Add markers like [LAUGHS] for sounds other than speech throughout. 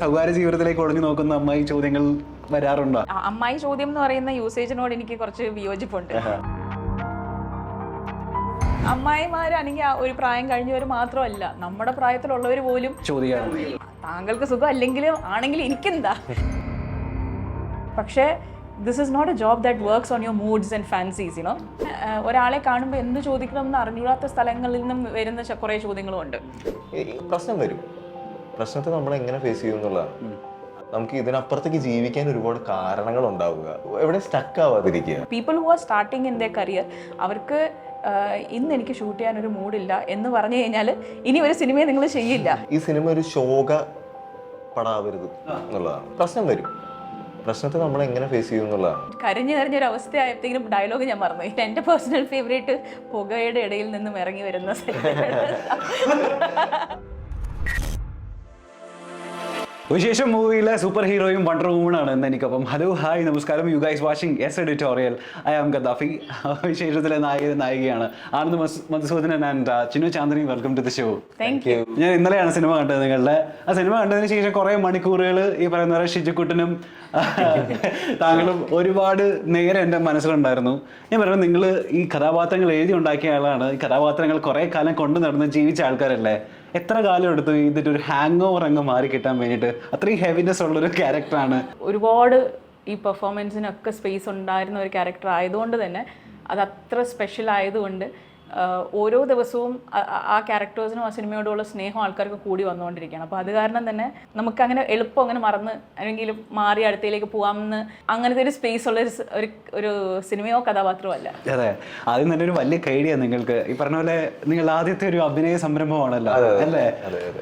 സ്വകാര്യ ജീവിതത്തിലേക്ക് ഒളിഞ്ഞു നോക്കുന്ന അമ്മായി ചോദ്യങ്ങൾ വരാറുണ്ടോ? അമ്മായി ചോദ്യം എന്ന് പറയുന്ന യൂസേജിനോട് എനിക്ക് കുറച്ച് വിയോജിപ്പുണ്ട്. അമ്മായിമാരാണെങ്കിൽ ആ ഒരു പ്രായം കഴിഞ്ഞവർ മാത്രമല്ല നമ്മുടെ പ്രായത്തിലുള്ളവർ പോലും ചോദിക്കാറുണ്ട് താങ്കൾക്ക് സുഖം അല്ലെങ്കിലും ആണെങ്കിൽ എനിക്കെന്താ? പക്ഷേ this is not a job that works on your moods and fancies you know ഒരാളെ കാണുമ്പോൾ എന്ത് ചോദിക്കണമെന്ന് അറിഞ്ഞൂടാത്ത സ്ഥലങ്ങളിൽ നിന്നും വരുന്ന കുറേ ചോദ്യങ്ങളും ഉണ്ട് പ്രശ്നം വരും. പ്രശ്നത്തെ നമ്മൾ എങ്ങനെ ഫേസ് ചെയ്യും എന്നുള്ളതാണ്. നമുക്ക് ഇതിനപ്പുറത്തേക്ക് ജീവിക്കാൻ ഒരുപാട് കാരണങ്ങൾ ഉണ്ടാവുക. എവിടെ stuck ആവാതിരിക്കുക. People who are starting in the career അവർക്ക് ഇന്ന് എനിക്ക് ഷൂട്ട് ചെയ്യാൻ ഒരു മൂഡില്ല എന്ന് പറഞ്ഞു കഴിഞ്ഞാൽ ഇനി ഒരു സിനിമയെ നിങ്ങൾ ചെയ്യില്ല. ഈ സിനിമ ഒരു ശോക പടാവരുത് എന്നുള്ളതാണ്. പ്രശ്നം വരും. പ്രശ്നത്തെ നമ്മൾ എങ്ങനെ ഫേസ് ചെയ്യും എന്നുള്ളതാണ്. കരഞ്ഞു കരഞ്ഞൊരു അവസ്ഥയായപ്പോഴത്തേക്കും ഡയലോഗ് ഞാൻ മറന്നു. എന്റെ പേഴ്സണൽ ഫേവറേറ്റ് പുകയുടെ ഇടയിൽ നിന്നും ഇറങ്ങി വരുന്ന [LAUGHS] വിശേഷം മൂവിയിലെ സൂപ്പർ ഹീറോയും വണ്ടർ വുമണാണ് എന്ന് എനിക്കപ്പം ഹലോ ഹായ് നമസ്കാരം. You guys watching S editorial I am Gaddafi വിശേഷത്തിലെ നായക നായികയാണ് Anand Madhusoodanan and Chinnu Chandini welcome to the show thank you ഞാൻ ഇന്നലെയാണ് സിനിമ കണ്ടത് നിങ്ങളുടെ. ആ സിനിമ കണ്ടതിന് ശേഷം കുറേ മണിക്കൂറുകൾ ഈ പറയുന്ന ഷിജുക്കുട്ടനും [LAUGHS] താങ്കളും ഒരുപാട് നേരെ എന്റെ മനസ്സിലുണ്ടായിരുന്നു. ഞാൻ പറയുന്നത് നിങ്ങൾ ഈ കഥാപാത്രങ്ങൾ എഴുതി ഉണ്ടാക്കിയ ആളാണ്. ഈ കഥാപാത്രങ്ങൾ കുറേ കാലം കൊണ്ടു നടന്ന് ജീവിച്ച ആൾക്കാരല്ലേ? എത്ര കാലം എടുത്തു ഇതിന്റെ ഒരു ഹാങ് ഓവർ അങ്ങ് മാറി കിട്ടാൻ വേണ്ടിയിട്ട്? അത്രയും ഹെവിനെസ് ഉള്ളൊരു ക്യാരക്ടറാണ് ഒരുപാട് ഈ പെർഫോമൻസിനൊക്കെ സ്പേസ് ഉണ്ടായിരുന്ന ഒരു ക്യാരക്ടർ ആയതുകൊണ്ട് തന്നെ അത് അത്ര സ്പെഷ്യൽ ആയതുകൊണ്ട് ഓരോ ദിവസവും ആ- ക്യാരക്ടേഴ്സിനും ആ സിനിമയോടുള്ള സ്നേഹം ആൾക്കാർക്ക് കൂടി വന്നുകൊണ്ടിരിക്കുകയാണ്. അപ്പോൾ അത് കാരണം തന്നെ നമുക്ക് അങ്ങനെ എളുപ്പം അങ്ങനെ മറന്ന് അല്ലെങ്കിൽ മാറി അടുത്തയിലേക്ക് പോകാമെന്ന് അങ്ങനത്തെ ഒരു സ്പേസ് ഉള്ള ഒരു ഒരു സിനിമയോ കഥാപാത്രമോ അല്ല. അതെ. ആദ്യം തന്നെ ഒരു വലിയ കൈഡിയാണ് നിങ്ങൾക്ക്. ഈ പറഞ്ഞ പോലെ നിങ്ങൾ ആദ്യത്തെ ഒരു അഭിനയ സംരംഭമാണല്ലോ. അല്ലേ?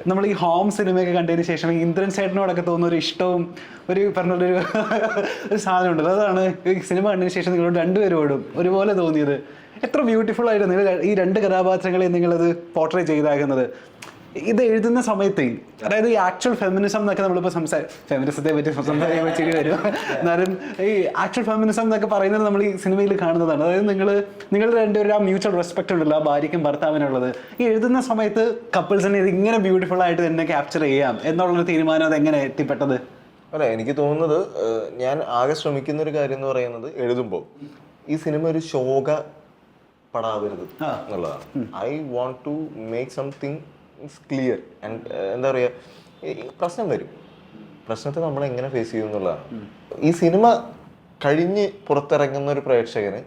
നമ്മൾ ഈ ഹോം സിനിമയൊക്കെ കണ്ടതിന് ശേഷം ഇന്ദ്രൻ ചേട്ടനോടൊക്കെ തോന്നുന്ന ഒരു ഇഷ്ടവും ഒരു പറഞ്ഞൊരു പറഞ്ഞ ഒരു [LAUGHS] ഒരു സാധനം ഉണ്ടല്ലോ അതാണ് ഈ സിനിമ കണ്ടതിന് ശേഷം നിങ്ങളോട് രണ്ടുപേരോടും ഒരുപോലെ തോന്നിയത്. എത്ര ബ്യൂട്ടിഫുൾ ആയിട്ട് നിങ്ങൾ ഈ രണ്ട് കഥാപാത്രങ്ങളെ നിങ്ങളത് പോർട്രേ ചെയ്താകുന്നത് ഇത് എഴുതുന്ന സമയത്ത് അതായത് ഈ ആക്ച്വൽ ഫെമിനിസം എന്നൊക്കെ നമ്മളിപ്പോൾ സംസാരം ഫെമിനിസത്തെ പറ്റി സംസാരിക്കാൻ വെച്ചിട്ട് വരും. എന്നാലും ഈ ആക്ച്വൽ ഫെമിനിസം എന്നൊക്കെ പറയുന്നത് നമ്മൾ ഈ സിനിമയിൽ കാണുന്നതാണ്. അതായത് നിങ്ങൾ നിങ്ങൾ രണ്ടുപേരും ആ മ്യൂച്വൽ റെസ്പെക്ട് ഉണ്ടല്ലോ ആ ഭാര്യയ്ക്കും ഭർത്താവിനുള്ളത്. ഈ എഴുതുന്ന സമയത്ത് കപ്പിൾസിനെ ഇത് ഇങ്ങനെ ബ്യൂട്ടിഫുൾ ആയിട്ട് തന്നെ ക്യാപ്ചർ ചെയ്യാം എന്നുള്ളൊരു തീരുമാനം അത് എങ്ങനെ എത്തിപ്പെട്ടത്? അല്ല എനിക്ക് തോന്നുന്നത് ഞാൻ ആകെ ശ്രമിക്കുന്ന ഒരു കാര്യം എന്ന് പറയുന്നത് എഴുതുമ്പോൾ ഈ സിനിമ ഒരു ശോക പടാവരുത് എന്നുള്ളതാണ്. I want to make something clear and എന്താ പറയുക പ്രശ്നം വരും. പ്രശ്നത്തെ നമ്മൾ എങ്ങനെ ഫേസ് ചെയ്യും എന്നുള്ളതാണ്. ഈ സിനിമ കഴിഞ്ഞ് പുറത്തിറങ്ങുന്ന ഒരു പ്രേക്ഷകന്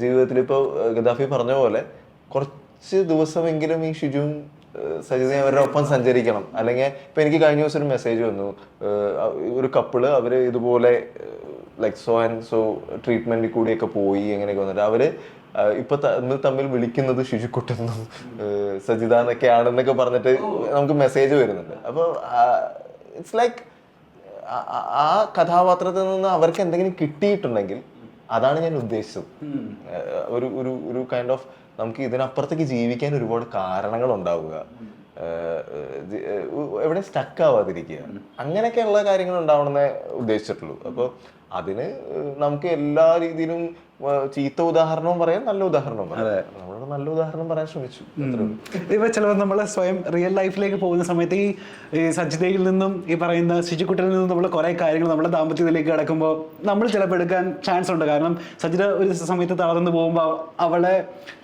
ജീവിതത്തിൽ ഇപ്പോൾ ഗദാഫി പറഞ്ഞ പോലെ കുറച്ച് ദിവസമെങ്കിലും ഈ ഷിജുവും സജിത സജിതയും അവരുടെ ഒപ്പം സഞ്ചരിക്കണം. അല്ലെങ്കിൽ ഇപ്പം എനിക്ക് കഴിഞ്ഞ ദിവസം ഒരു മെസ്സേജ് വന്നു. ഒരു കപ്പിൾ അവർ ഇതുപോലെ ലൈക് സോ ആൻഡ് സോ ട്രീറ്റ്മെന്റിൽ കൂടിയൊക്കെ പോയി അങ്ങനെയൊക്കെ വന്നിട്ട് അവർ ആഹ് ഇപ്പൊ തമ്മിൽ തമ്മിൽ വിളിക്കുന്നത് ശുചിക്കുട്ടെന്നും സജിതാന്നൊക്കെ ആണെന്നൊക്കെ പറഞ്ഞിട്ട് നമുക്ക് മെസ്സേജ് വരുന്നുണ്ട്. അപ്പോൾ ഇറ്റ്സ് ലൈക്ക് ആ കഥാപാത്രത്തിൽ നിന്ന് അവർക്ക് എന്തെങ്കിലും കിട്ടിയിട്ടുണ്ടെങ്കിൽ അതാണ് ഞാൻ ഉദ്ദേശിച്ചത്. ഒരു ഒരു ഒരു കൈൻഡ് ഓഫ് നമുക്ക് ഇതിനപ്പുറത്തേക്ക് ജീവിക്കാൻ ഒരുപാട് കാരണങ്ങൾ ഉണ്ടാവുക എവിടെ സ്റ്റക്ക് ആവാതിരിക്കുക. അങ്ങനെയൊക്കെയുള്ള കാര്യങ്ങൾ ഉണ്ടാവണമെന്നേ ഉദ്ദേശിച്ചിട്ടുള്ളൂ. അപ്പോൾ അതിന് നമുക്ക് എല്ലാ രീതിയിലും ചീത്ത ഉദാഹരണവും പറയാം നല്ല ഉദാഹരണവും പറയാം. നമ്മളോട് നല്ല ഉദാഹരണം പറയാൻ ശ്രമിച്ചു. ഇപ്പൊ ചിലപ്പോൾ നമ്മൾ സ്വയം റിയൽ ലൈഫിലേക്ക് പോകുന്ന സമയത്ത് ഈ സജ്ജതയിൽ നിന്നും ഈ പറയുന്ന ശുചിക്കുട്ടിയിൽ നിന്നും നമ്മൾ കുറെ കാര്യങ്ങൾ നമ്മുടെ ദാമ്പത്യത്തിലേക്ക് കിടക്കുമ്പോൾ നമ്മൾ ചിലപ്പോൾ എടുക്കാൻ ചാൻസ് ഉണ്ട്. കാരണം സജ്ജിത ഒരു സമയത്ത് തളർന്നു പോകുമ്പോൾ അവളെ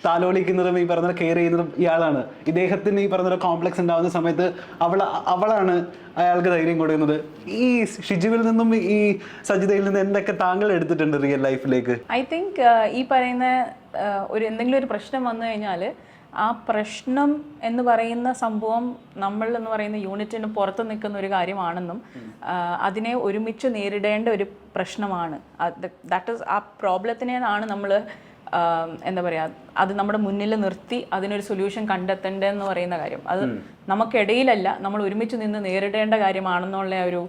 താലോലിക്കുന്നതും ഈ പറഞ്ഞ കെയർ ചെയ്യുന്നതും ഇയാളാണ് ഇദ്ദേഹത്തിന് ഈ പറഞ്ഞ കോംപ്ലക്സ് ഉണ്ടാകുന്ന സമയത്ത് അവൾ അവളാണ് അയാൾക്ക് ധൈര്യം കൊടുക്കുന്നത്. ഈ ഷിജുവിൽ നിന്നും ഈ സജ്ജിതയിൽ നിന്നും എന്തൊക്കെ താങ്കൾ എടുത്തിട്ടുണ്ട് റിയൽ ലൈഫിലേക്ക് ഐ തിങ്ക് ഈ പറയുന്ന ഒരു എന്തെങ്കിലും ഒരു പ്രശ്നം വന്നു കഴിഞ്ഞാൽ ആ പ്രശ്നം എന്ന് പറയുന്ന സംഭവം നമ്മൾ എന്ന് പറയുന്ന യൂണിറ്റിന് പുറത്ത് നിൽക്കുന്ന ഒരു കാര്യമാണെന്നും അതിനെ ഒരുമിച്ച് നേരിടേണ്ട ഒരു പ്രശ്നമാണ്. ദാറ്റ് ഇസ് ആ പ്രോബ്ലത്തിനെയാണ് നമ്മൾ എന്താ പറയുക അത് നമ്മുടെ മുന്നിൽ നിർത്തി അതിനൊരു സൊല്യൂഷൻ കണ്ടെത്തേണ്ടതെന്ന് പറയുന്ന കാര്യം. അത് നമുക്കിടയിലല്ല നമ്മൾ ഒരുമിച്ച് നിന്ന് നേരിടേണ്ട കാര്യമാണെന്നുള്ള ഒരു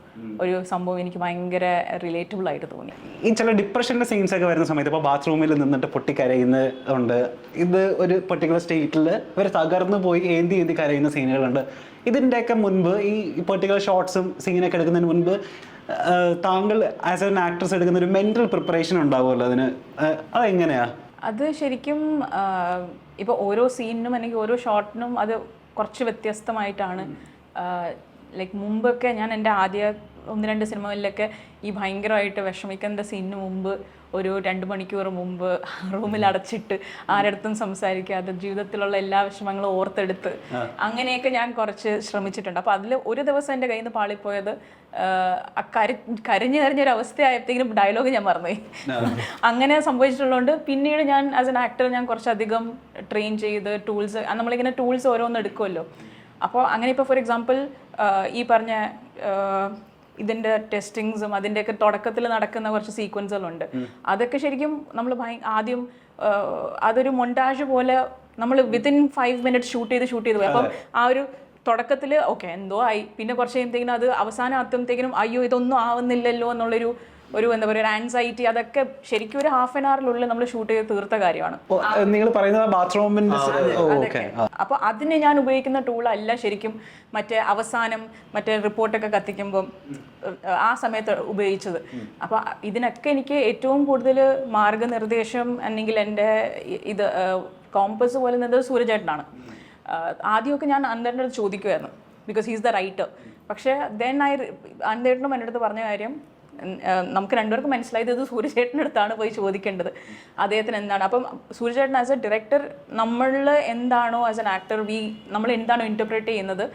ഒരു സംഭവം എനിക്ക് ഭയങ്കര റിലേറ്റബിൾ ആയിട്ട് തോന്നി. ഈ ചില ഡിപ്രഷന്റെ സീൻസ് ഒക്കെ വരുന്ന സമയത്ത് ഇപ്പോൾ ബാത്റൂമിൽ നിന്നിട്ട് പൊട്ടിക്കരയുന്നുണ്ട് ഇത് ഒരു പെർട്ടിക്കുലർ സ്റ്റേറ്റിൽ ഇവർ തകർന്നു പോയി ഏന്തി ഏന്തി കരയുന്ന സീനുകളുണ്ട് ഇതിന്റെയൊക്കെ മുൻപ് ഈ പെർട്ടിക്കുലർ ഷോർട്സും സീനൊക്കെ എടുക്കുന്നതിന് മുൻപ് താങ്കൾ ആസ് എൻ ആക്ട്രസ് എടുക്കുന്ന ഒരു മെന്റൽ പ്രിപ്പറേഷൻ ഉണ്ടാവുമല്ലോ അതിന്. ആ, അതെങ്ങനെയാ? അത് ശരിക്കും ഇപ്പോൾ ഓരോ സീനിനും അല്ലെങ്കിൽ ഓരോ ഷോട്ടിനും അത് കുറച്ച് വ്യത്യസ്തമായിട്ടാണ് ലൈക്ക് മുമ്പൊക്കെ ഞാൻ എന്റെ ആദ്യ ഒന്ന് രണ്ട് സിനിമകളിലൊക്കെ ഈ ഭയങ്കരമായിട്ട് വിഷമിക്കേണ്ട സീനിന് മുമ്പ് ഒരു രണ്ട് മണിക്കൂർ മുമ്പ് റൂമിൽ അടച്ചിട്ട് ആരടുത്തും സംസാരിക്കാതെ ജീവിതത്തിലുള്ള എല്ലാ വിഷമങ്ങളും ഓർത്തെടുത്ത് അങ്ങനെയൊക്കെ ഞാൻ കുറച്ച് ശ്രമിച്ചിട്ടുണ്ട്. അപ്പോൾ അതിൽ ഒരു ദിവസം എന്റെ കയ്യിൽ നിന്ന് പാളിപ്പോയത് കരി കരിഞ്ഞു കരഞ്ഞൊരു അവസ്ഥയായപ്പോഴത്തേക്കും ഡയലോഗ് ഞാൻ മറന്നുപോയി. അങ്ങനെ സംഭവിച്ചിട്ടുള്ളതുകൊണ്ട് പിന്നീട് ഞാൻ ആസ് എൻ ആക്ടർ ഞാൻ കുറച്ചധികം ട്രെയിൻ ചെയ്ത് ടൂൾസ് നമ്മളിങ്ങനെ ടൂൾസ് ഓരോന്ന് എടുക്കുമല്ലോ അപ്പോൾ അങ്ങനെ ഇപ്പോൾ ഫോർ എക്സാമ്പിൾ ഈ പറഞ്ഞ ഇതിന്റെ ഇതിന്റെ ടെസ്റ്റിങ്സും അതിന്റെയൊക്കെ തുടക്കത്തിൽ നടക്കുന്ന കുറച്ച് സീക്വൻസുകളുണ്ട് അതൊക്കെ ശരിക്കും നമ്മൾ ആദ്യം അതൊരു മൊണ്ടാഷ് പോലെ നമ്മൾ വിത്തിൻ ഫൈവ് മിനിറ്റ് ഷൂട്ട് ചെയ്ത് ഷൂട്ട് ചെയ്ത് പോയി. അപ്പം ആ ഒരു തുടക്കത്തിൽ ഓക്കെ എന്തോ ആയി. പിന്നെ കുറച്ച് കഴിയുമ്പോഴത്തേക്കിനും അത് അവസാനം എത്തുമ്പോഴത്തേക്കിനും അയ്യോ ഇതൊന്നും ആവുന്നില്ലല്ലോ എന്നുള്ളൊരു ഒരു എന്താ പറയുക ആൻസൈറ്റി അതൊക്കെ ശരിക്കും ഒരു ഹാഫ് ആൻ അവറിനുള്ളിൽ നമ്മൾ ഷൂട്ട് ചെയ്ത് തീർത്ത കാര്യമാണ്. നിങ്ങൾ പറയുന്നത് ബാത്റൂമിന്റെ അപ്പോൾ അതിന് ഞാൻ ഉപയോഗിക്കുന്ന ടൂൾ അല്ല ശരിക്കും മറ്റേ അവസാനം മറ്റേ റിപ്പോർട്ടൊക്കെ കത്തിക്കുമ്പം ആ സമയത്ത് ഉപയോഗിച്ചത്. അപ്പോൾ ഇതിനൊക്കെ എനിക്ക് ഏറ്റവും കൂടുതൽ മാർഗനിർദ്ദേശം അല്ലെങ്കിൽ എന്റെ ഇത് കോമ്പസ് പോലെ നിന്നത് സൂര്യചേട്ടനാണ് ആഹ്, ആദ്യമൊക്കെ ഞാൻ അന്തേട്ടന്റെ അടുത്ത് ചോദിക്കുമായിരുന്നു ബിക്കോസ് ഹീസ് ദ റൈറ്റർ പക്ഷേ ദെൻ ഐ അന്തേട്ടനും എന്റെ അടുത്ത് പറഞ്ഞ കാര്യം നമുക്ക് രണ്ടുപേർക്കും മനസ്സിലായത് ഇത് സൂര്യചേട്ടനടുത്താണ് പോയി ചോദിക്കേണ്ടത്. അദ്ദേഹത്തിന് എന്താണ്? അപ്പം സൂര്യചേട്ടൻ ആസ് എ ഡയറക്ടർ നമ്മൾ എന്താണോ ആസ് എൻ ആക്ടർ വി നമ്മൾ എന്താണോ ഇന്റർപ്രേറ്റ് ചെയ്യുന്നത്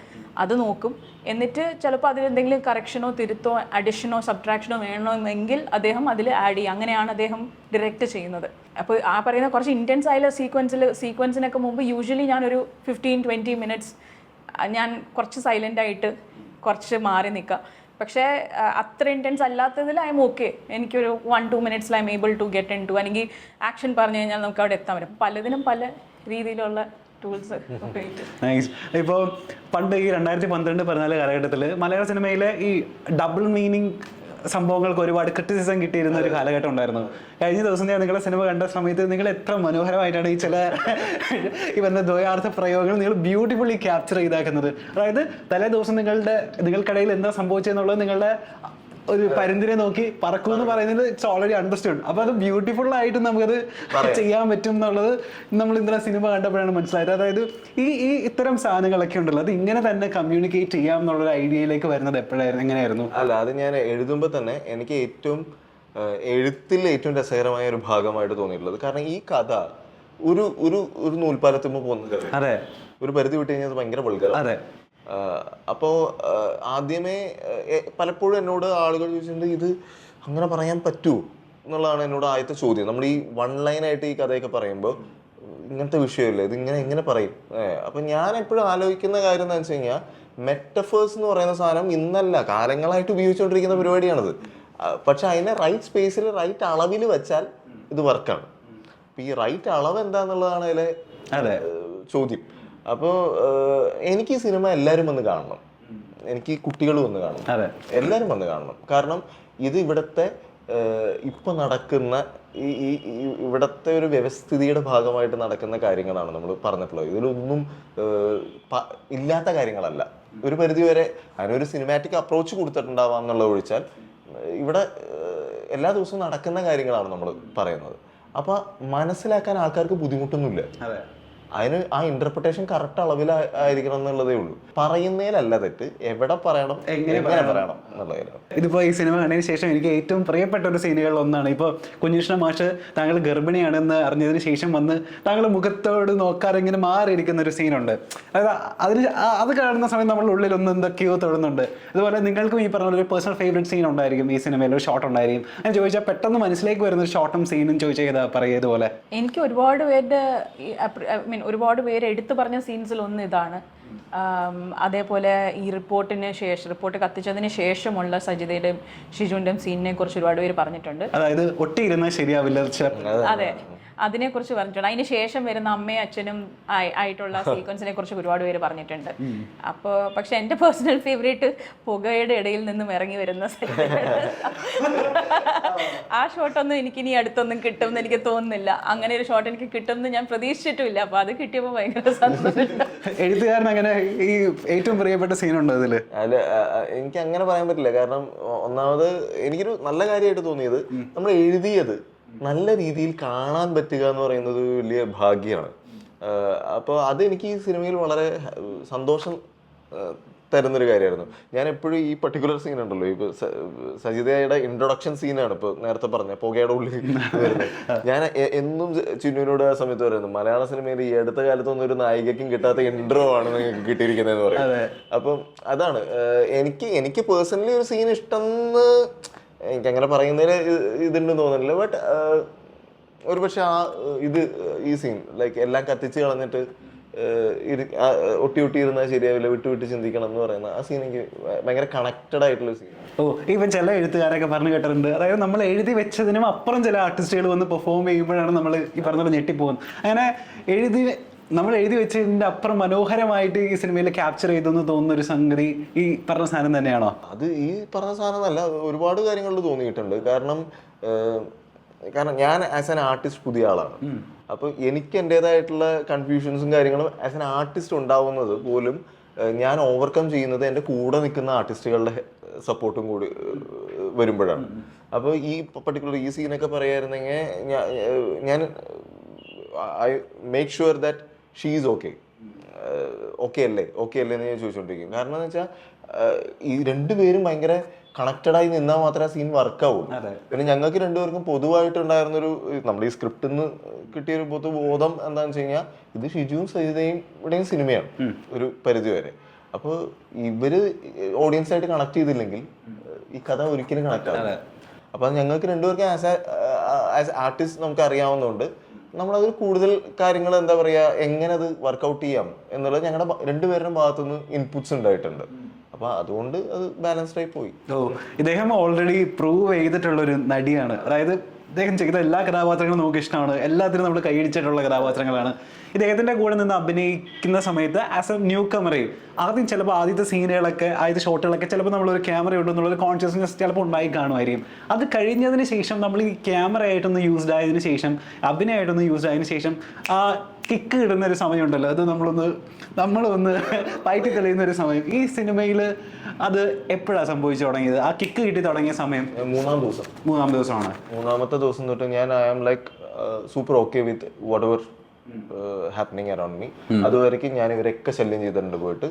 അത് നോക്കും. എന്നിട്ട് ചിലപ്പോൾ അതിൽ എന്തെങ്കിലും കറക്ഷനോ തിരുത്തോ അഡിഷനോ സബ്ട്രാക്ഷനോ വേണമെങ്കിൽ അദ്ദേഹം അതിൽ ആഡ് ചെയ്യും. അങ്ങനെയാണ് അദ്ദേഹം ഡയറക്റ്റ് ചെയ്യുന്നത്. അപ്പോൾ ആ പറയുന്ന കുറച്ച് ഇന്റൻസ് ആയുള്ള സീക്വൻസിൽ സീക്വൻസിനൊക്കെ മുമ്പ് യൂഷ്വലി ഞാനൊരു ഫിഫ്റ്റീൻ ട്വന്റി മിനിറ്റ്സ് ഞാൻ കുറച്ച് സൈലന്റ് ആയിട്ട് കുറച്ച് മാറി നിൽക്കുക പക്ഷേ അത്ര ഇന്റൻസ് അല്ലാത്തതിൽ ഐ എം ഓക്കെ എനിക്കൊരു one two മിനിറ്റ്സിൽ I'm able to get into അല്ലെങ്കിൽ ആക്ഷൻ പറഞ്ഞു കഴിഞ്ഞാൽ നമുക്ക് അവിടെ എത്താൻ പറ്റും. പലതിനും പല രീതിയിലുള്ള ടൂൾസ് ഇപ്പോൾ പണ്ട് ഈ രണ്ടായിരത്തി പന്ത്രണ്ട് പതിനാല് കാലഘട്ടത്തിൽ മലയാള സിനിമയിലെ ഈ ഡബിൾ മീനിങ് സംഭവങ്ങൾക്ക് ഒരുപാട് ക്രിറ്റിസിസം കിട്ടിയിരുന്ന ഒരു കാലഘട്ടം ഉണ്ടായിരുന്നു. കഴിഞ്ഞ ദിവസം ഞാൻ നിങ്ങളുടെ സിനിമ കണ്ട സമയത്ത് നിങ്ങൾ എത്ര മനോഹരമായിട്ടാണ് ഈ ചില പറഞ്ഞ ദ്വയാർത്ഥ പ്രയോഗങ്ങൾ നിങ്ങൾ ബ്യൂട്ടിഫുള്ളി ക്യാപ്ചർ ചെയ്താക്കുന്നത്. അതായത് തലേ ദിവസം നിങ്ങളുടെ നിങ്ങൾക്കിടയിൽ എന്താ സംഭവിച്ചെന്നുള്ളത് നിങ്ങളുടെ ഒരു പരിന്തിനെ നോക്കി പറക്കൂ എന്ന് പറയുന്നത് ഇറ്റ്സ് ഓൾറെഡി അണ്ടർസ്റ്റുഡ് അപ്പൊ അത് ബ്യൂട്ടിഫുൾ ആയിട്ട് നമുക്കത് ചെയ്യാൻ പറ്റും എന്നുള്ളത് നമ്മൾ ഇന്നലെ സിനിമ കണ്ടപ്പോഴാണ് മനസ്സിലായത്. അതായത് ഈ ഈ ഇത്തരം സാധനങ്ങളൊക്കെ ഉണ്ടല്ലോ അത് ഇങ്ങനെ തന്നെ കമ്മ്യൂണിക്കേറ്റ് ചെയ്യാം എന്നുള്ളൊരു ഐഡിയയിലേക്ക് വരുന്നത് എപ്പോഴായിരുന്നു? എങ്ങനെയായിരുന്നു? അല്ല അത് ഞാൻ എഴുതുമ്പോൾ തന്നെ എനിക്ക് ഏറ്റവും എഴുത്തിൽ ഏറ്റവും രസകരമായ ഒരു ഭാഗമായിട്ട് തോന്നിയിട്ടുള്ളത്. കാരണം ഈ കഥ ഒരു ഒരു ഒരു നൂൽപ്പാലത്തുമ്പോൾ പോകുന്ന കഥ അതെ. ഒരു പരിധി വിട്ട് കഴിഞ്ഞാൽ ഭയങ്കര വൾഗർ അതെ. അപ്പോൾ ആദ്യമേ പലപ്പോഴും എന്നോട് ആളുകൾ ചോദിച്ചിട്ടുണ്ട് ഇത് അങ്ങനെ പറയാൻ പറ്റുമോ എന്നുള്ളതാണ് എന്നോട് ആദ്യത്തെ ചോദ്യം. നമ്മൾ ഈ വൺ ലൈനായിട്ട് ഈ കഥയൊക്കെ പറയുമ്പോൾ ഇങ്ങനത്തെ വിഷയമല്ലേ ഇത് ഇങ്ങനെ എങ്ങനെ പറയും. അപ്പം ഞാൻ എപ്പോഴും ആലോചിക്കുന്ന കാര്യം എന്താ വെച്ച് കഴിഞ്ഞാൽ മെറ്റഫേഴ്സ് എന്ന് പറയുന്ന സാധനം ഇന്നല്ല കാലങ്ങളായിട്ട് ഉപയോഗിച്ചുകൊണ്ടിരിക്കുന്ന പരിപാടിയാണിത്. പക്ഷെ അതിനെ റൈറ്റ് സ്പേസിൽ റൈറ്റ് അളവിൽ വെച്ചാൽ ഇത് വർക്കാണ് അപ്പം ഈ റൈറ്റ് അളവ് എന്താന്നുള്ളതാണ് അതിലെ അതെ. ചോദ്യം. അപ്പോൾ എനിക്ക് ഈ സിനിമ എല്ലാവരും വന്ന് കാണണം. എനിക്ക് കുട്ടികൾ വന്ന് കാണണം. എല്ലാവരും വന്ന് കാണണം. കാരണം ഇത് ഇവിടുത്തെ ഇപ്പൊ നടക്കുന്ന ഈ ഈ ഇവിടത്തെ ഒരു വ്യവസ്ഥിതിയുടെ ഭാഗമായിട്ട് നടക്കുന്ന കാര്യങ്ങളാണ് നമ്മൾ പറഞ്ഞിട്ടുള്ളത്. ഇതിലൊന്നും ഇല്ലാത്ത കാര്യങ്ങളല്ല. ഒരു പരിധിവരെ അതിനൊരു സിനിമാറ്റിക് അപ്രോച്ച് കൊടുത്തിട്ടുണ്ടാവാം എന്നുള്ളത് ഒഴിച്ചാൽ ഇവിടെ എല്ലാ ദിവസവും നടക്കുന്ന കാര്യങ്ങളാണ് നമ്മൾ പറയുന്നത്. അപ്പൊ മനസ്സിലാക്കാൻ ആൾക്കാർക്ക് ബുദ്ധിമുട്ടൊന്നുമില്ല. അതിന് ആ ഇന്റർപ്രിട്ടേഷൻ കറക്റ്റ് അളവിൽ ആയിരിക്കണം എന്നുള്ളതേ ഉള്ളൂ. പറയുന്നതിലല്ല തെറ്റ് എവിടെ പറയണം എങ്ങനെ പറയണം. എന്നുള്ളതിലാണ് ഇതിപ്പോൾ ഈ സിനിമ കണ്ടതിന് ശേഷം എനിക്ക് ഏറ്റവും പ്രിയപ്പെട്ട ഒരു സീനുകളിൽ ഒന്നാണ്. ഇപ്പോൾ കുഞ്ഞിഷ്ണ മാഷ് താങ്കൾ ഗർഭിണിയാണെന്ന് അറിഞ്ഞതിന് ശേഷം വന്ന് താങ്കൾ മുഖത്തോട് നോക്കാതെ ഇങ്ങനെ മാറിയിരിക്കുന്ന ഒരു സീനുണ്ട്. അതായത് അതിന് അത് കാണുന്ന സമയം നമ്മുടെ ഉള്ളിൽ ഒന്ന് എന്തൊക്കെയോ തൊഴുന്നുണ്ട് അതുപോലെ നിങ്ങൾക്കും ഈ പറഞ്ഞ ഒരു പേഴ്സണൽ ഫേവറേറ്റ് സീൻ ഉണ്ടായിരിക്കും ഈ സിനിമയിൽ ഒരു ഷോട്ട് ഉണ്ടായിരിക്കും. ഞാൻ ചോദിച്ചാൽ പെട്ടെന്ന് മനസ്സിലേക്ക് വരുന്ന ഒരു ഷോട്ടും സീനും ചോദിച്ചാൽ പറയുക ഇതുപോലെ? എനിക്ക് ഒരുപാട് പേരുടെ മീൻ ഒരുപാട് പേര് എടുത്തു പറഞ്ഞ സീൻസിൽ ഒന്ന് ഇതാണ്. അതേപോലെ ഈ റിപ്പോർട്ടിന് ശേഷം റിപ്പോർട്ട് കത്തിച്ചതിന് ശേഷമുള്ള സജിതയുടെയും ഷിജുവിന്റെയും സീനിനെ കുറിച്ച് ഒരുപാട് പേര് പറഞ്ഞിട്ടുണ്ട്. അതായത് ഒട്ടിയിരുന്നാൽ ശരിയാവില്ല അതെ അതെ. അതിനെക്കുറിച്ച് പറഞ്ഞിട്ടുണ്ട്. അതിന് ശേഷം വരുന്ന അമ്മയും അച്ഛനും ആയിട്ടുള്ള സീക്വൻസിനെ കുറിച്ച് ഒരുപാട് പേര് പറഞ്ഞിട്ടുണ്ട്. അപ്പോൾ പക്ഷെ എന്റെ പേഴ്സണൽ ഫേവറേറ്റ് പുകയുടെ ഇടയിൽ നിന്നും ഇറങ്ങി വരുന്ന ആ ഷോട്ടൊന്നും എനിക്ക് ഇനി അടുത്തൊന്നും കിട്ടുമെന്ന് എനിക്ക് തോന്നുന്നില്ല. അങ്ങനെ ഒരു ഷോട്ട് എനിക്ക് കിട്ടുമെന്ന് ഞാൻ പ്രതീക്ഷിച്ചിട്ടുമില്ല. അപ്പോൾ അത് കിട്ടിയപ്പോൾ ഭയങ്കര സന്തോഷം. എഴുത്തുകാരൻ അങ്ങനെ ഈ ഏറ്റവും പ്രിയപ്പെട്ട സീനുണ്ടോ ഇതിൽ? അല്ല എനിക്ക് അങ്ങനെ പറയാൻ പറ്റില്ല. കാരണം ഒന്നാമത് എനിക്കൊരു നല്ല കാര്യമായിട്ട് തോന്നിയത് നമ്മൾ എഴുതിയത് നല്ല രീതിയിൽ കാണാൻ പറ്റുക എന്ന് പറയുന്നത് വലിയ ഭാഗ്യമാണ്. അപ്പോൾ അത് എനിക്ക് ഈ സിനിമയിൽ വളരെ സന്തോഷം തരുന്നൊരു കാര്യമായിരുന്നു. ഞാൻ എപ്പോഴും ഈ പർട്ടിക്കുലർ സീൻ ഉണ്ടല്ലോ ഇപ്പൊ സജിതയുടെ ഇൻട്രൊഡക്ഷൻ സീനാണ് ഇപ്പൊ നേരത്തെ പറഞ്ഞ പുകയുടെ ഉള്ളിൽ വരുന്നത്. ഞാൻ എന്നും ചിന്നുവിനോട് ആ സമയത്ത് പറയുന്നു മലയാള സിനിമയിൽ ഈ അടുത്ത കാലത്തൊന്നും ഒരു നായികയ്ക്കും കിട്ടാത്ത ഇൻട്രോ ആണ് നിങ്ങൾക്ക് കിട്ടിയിരിക്കുന്നതെന്ന് പറയും. അപ്പം അതാണ് എനിക്ക് എനിക്ക് പേഴ്സണലി ഒരു സീൻ ഇഷ്ടം എനിക്ക് അങ്ങനെ പറയുന്നതിന് ഇതുണ്ടെന്ന് തോന്നുന്നില്ല. ബട്ട് ഒരു പക്ഷെ ആ ഇത് ഈ സീൻ ലൈക്ക് എല്ലാം കത്തിച്ച് കളഞ്ഞിട്ട് ഒട്ടി ഒട്ടി ഇരുന്നാൽ ശരിയാവില്ല വിട്ടു വിട്ട് ചിന്തിക്കണം എന്ന് പറയുന്ന ആ സീൻ എനിക്ക് ഭയങ്കര കണക്റ്റഡ് ആയിട്ടുള്ള സീൻ ഓ ഇപ്പൊ ചില എഴുത്തുകാരൊക്കെ പറഞ്ഞു കേട്ടിട്ടുണ്ട്. അതായത് നമ്മൾ എഴുതി വെച്ചതിനും അപ്പുറം ചില ആർട്ടിസ്റ്റുകൾ വന്ന് പെർഫോം ചെയ്യുമ്പോഴാണ് നമ്മൾ ഈ പറഞ്ഞ പോലെ ഞെട്ടിപ്പോകുന്നത്. അങ്ങനെ എഴുതി നമ്മൾ എഴുതി വെച്ചതിന്റെ അപ്പുറം മനോഹരമായിട്ട് ഈ സിനിമയിൽ ക്യാപ്ചർ ചെയ്തെന്ന് തോന്നുന്ന ഒരു സംഗതി ഈ പറഞ്ഞ സാധനം തന്നെയാണോ? അത് ഈ പറഞ്ഞ സാധനം അല്ല ഒരുപാട് കാര്യങ്ങളിൽ തോന്നിയിട്ടുണ്ട്. കാരണം കാരണം ഞാൻ ആസ് ആൻ ആർട്ടിസ്റ്റ് പുതിയ ആളാണ്. അപ്പൊ എനിക്ക് എന്റെതായിട്ടുള്ള കൺഫ്യൂഷൻസും കാര്യങ്ങളും ആസ് എൻ ആർട്ടിസ്റ്റ് ഉണ്ടാവുന്നത് പോലും ഞാൻ ഓവർകം ചെയ്യുന്നത് എന്റെ കൂടെ നിൽക്കുന്ന ആർട്ടിസ്റ്റുകളുടെ സപ്പോർട്ടും കൂടി വരുമ്പോഴാണ്. അപ്പോൾ ഈ പർട്ടിക്കുലർ ഈ സീനൊക്കെ പറയായിരുന്നെങ്കിൽ ഞാൻ I make sure that she is okay okay അല്ലേ? ഓക്കെ അല്ലേ എന്ന് ഞാൻ ചോദിച്ചുകൊണ്ടിരിക്കും കാരണം എന്ന് വെച്ചാൽ ഈ രണ്ടുപേരും ഭയങ്കര കണക്റ്റഡ് ആയി നിന്നാൽ മാത്രമേ ആ സീൻ വർക്ക് ആവുള്ളൂ. പിന്നെ ഞങ്ങൾക്ക് രണ്ടുപേർക്കും പൊതുവായിട്ടുണ്ടായിരുന്നൊരു നമ്മുടെ ഈ സ്ക്രിപ്റ്റിൽ നിന്ന് കിട്ടിയൊരു പൊതുബോധം എന്താണെന്ന് വെച്ച് കഴിഞ്ഞാൽ ഇത് ഷിജുവും സജിതയും ഇവിടെയും സിനിമയാണ് ഒരു പരിധി വരെ. അപ്പോൾ ഇവർ ഓഡിയൻസായിട്ട് കണക്ട് ചെയ്തില്ലെങ്കിൽ ഈ കഥ ഒരിക്കലും കണക്ട് ആവില്ല. അപ്പം ഞങ്ങൾക്ക് രണ്ടുപേർക്കും ആസ് ആസ് ആർട്ടിസ്റ്റ് നമുക്ക് അറിയാവുന്നതുകൊണ്ട് നമ്മളതിൽ കൂടുതൽ കാര്യങ്ങൾ എന്താ പറയുക എങ്ങനെ അത് വർക്കൗട്ട് ചെയ്യാം എന്നുള്ളത് ഞങ്ങളുടെ രണ്ടുപേരുടെ ഭാഗത്തുനിന്ന് ഇൻപുട്സ് ഉണ്ടായിട്ടുണ്ട്. അപ്പൊ അതുകൊണ്ട് അത് ബാലൻസ്ഡ് ആയി പോയി. ഓ ഇദ്ദേഹം ഓൾറെഡി പ്രൂവ് ചെയ്തിട്ടുള്ള ഒരു നടിയാണ്. അതായത് ഇദ്ദേഹം ചെയ്ത എല്ലാ കഥാപാത്രങ്ങളും നമുക്ക് ഇഷ്ടമാണ് എല്ലാത്തിനും നമ്മൾ കൈയടിച്ചിട്ടുള്ള കഥാപാത്രങ്ങളാണ്. ഇദ്ദേഹത്തിന്റെ കൂടെ നിന്ന് അഭിനയിക്കുന്ന സമയത്ത് ആസ് എ ന്യൂ കമറയും ആദ്യം ചിലപ്പോൾ ആദ്യത്തെ സീനുകളൊക്കെ ആദ്യത്തെ ഷോട്ടുകളൊക്കെ ചിലപ്പോൾ നമ്മളൊരു ക്യാമറ ഉണ്ടെന്നുള്ളൊരു കോൺഷ്യസ്നെസ് ചിലപ്പോൾ ഉണ്ടായി കാണുമായിരിക്കും. അത് കഴിഞ്ഞതിന് ശേഷം നമ്മൾ ഈ ക്യാമറ ആയിട്ടൊന്ന് യൂസ്ഡ് ആയതിനു ശേഷം അഭിനയമായിട്ടൊന്ന് യൂസ്ഡ് ആയതിനു ശേഷം ആ കിക്ക് ഇടുന്ന ഒരു സമയമുണ്ടല്ലോ. അത് നമ്മളൊന്ന് നമ്മളൊന്ന് [LAUGHS] പയറ്റി തെളിയുന്ന ഒരു സമയം. ഈ സിനിമയിൽ അത് എപ്പോഴാണ് സംഭവിച്ചു തുടങ്ങിയത്? ആ കിക്ക് കിട്ടി തുടങ്ങിയ സമയം? മൂന്നാം ദിവസം. മൂന്നാം ദിവസമാണ്. മൂന്നാമത്തെ ദിവസം തൊട്ട് ഞാൻ I am like super okay with whatever happening around me അതുവരേക്കും ഞാൻ ഇവരൊക്കെ ശല്യം ചെയ്തിട്ടുണ്ട് പോയിട്ട്.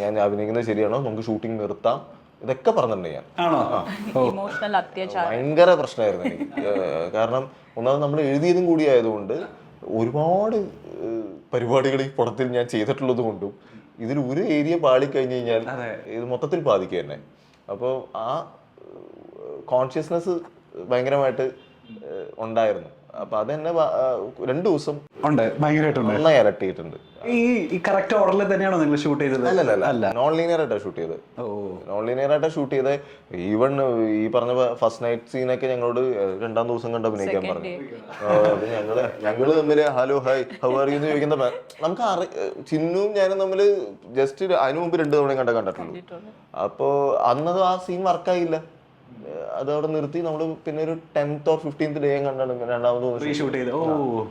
ഞാൻ അഭിനയിക്കുന്നത് ശരിയാണോ? നമുക്ക് ഷൂട്ടിംഗ് നിർത്താം. ഇതൊക്കെ പറഞ്ഞിട്ടുണ്ട് ഞാൻ. ആണോ? ഇമോഷണൽ [LAUGHS] അത്യാചാരം. ഭയങ്കര പ്രശ്നമായിരുന്നു എനിക്ക്. കാരണം ഒന്നാമത് നമ്മൾ എഴുതിയതും കൂടി ആയതുകൊണ്ട് ഒരുപാട് പരിപാടികൾ ഈ പടത്തിൽ ഞാൻ ചെയ്തിട്ടുള്ളത് കൊണ്ടും ഇതിൽ ഒരു ഏരിയ പാളിക്കഴിഞ്ഞ് കഴിഞ്ഞാൽ ഇത് മൊത്തത്തിൽ ബാധിക്കുക തന്നെ. അപ്പോൾ ആ കോൺഷ്യസ്നെസ് ഭയങ്കരമായിട്ട് ഉണ്ടായിരുന്നു. അപ്പൊ അതെന്നെ രണ്ടു ദിവസം ഉണ്ട് ഭയങ്കരമായിട്ടുണ്ട് നന്നായി അലട്ടിയിട്ടുണ്ട്. ഈ ഈ കറക്റ്റ് ഓർഡറിൽ തന്നെയാണോ നിങ്ങൾ ഷൂട്ട് ചെയ്തത്? അല്ല അല്ല നോൺ ലീനിയർ ആയിട്ടാണ് ഷൂട്ട് ചെയ്തത്. ഓ. നോൺ ലീനിയർ ആയിട്ടാണ് ഷൂട്ട് ചെയ്തത്. ഈവൺ ഈ പറഞ്ഞ ഫസ്റ്റ് നൈറ്റ് സീനൊക്കെ ഞങ്ങളോട് രണ്ടാം ദിവസം കണ്ട് അഭിനയിക്കാൻ പറഞ്ഞു. ഞങ്ങൾ ഞങ്ങൾ തമ്മിൽ hello hi how are you എന്ന് ചോദിക്കുന്ന നമുക്ക് അറി ചിന്നും ഞാനും തമ്മിൽ ജസ്റ്റ് അതിനു മുമ്പ് രണ്ട് തവണ കണ്ട കണ്ടിട്ടുള്ളൂ. അപ്പോ അന്നത് ആ സീൻ വർക്കായില്ല അത് അവിടെ നിർത്തി നമ്മൾ പിന്നെ ഒരു ടെൻത്ത് ഓർ ഫിഫ്റ്റീൻത് ഡേ കണ്ടാണ് രണ്ടാമത് ഷൂട്ട് ചെയ്ത്. ഓ.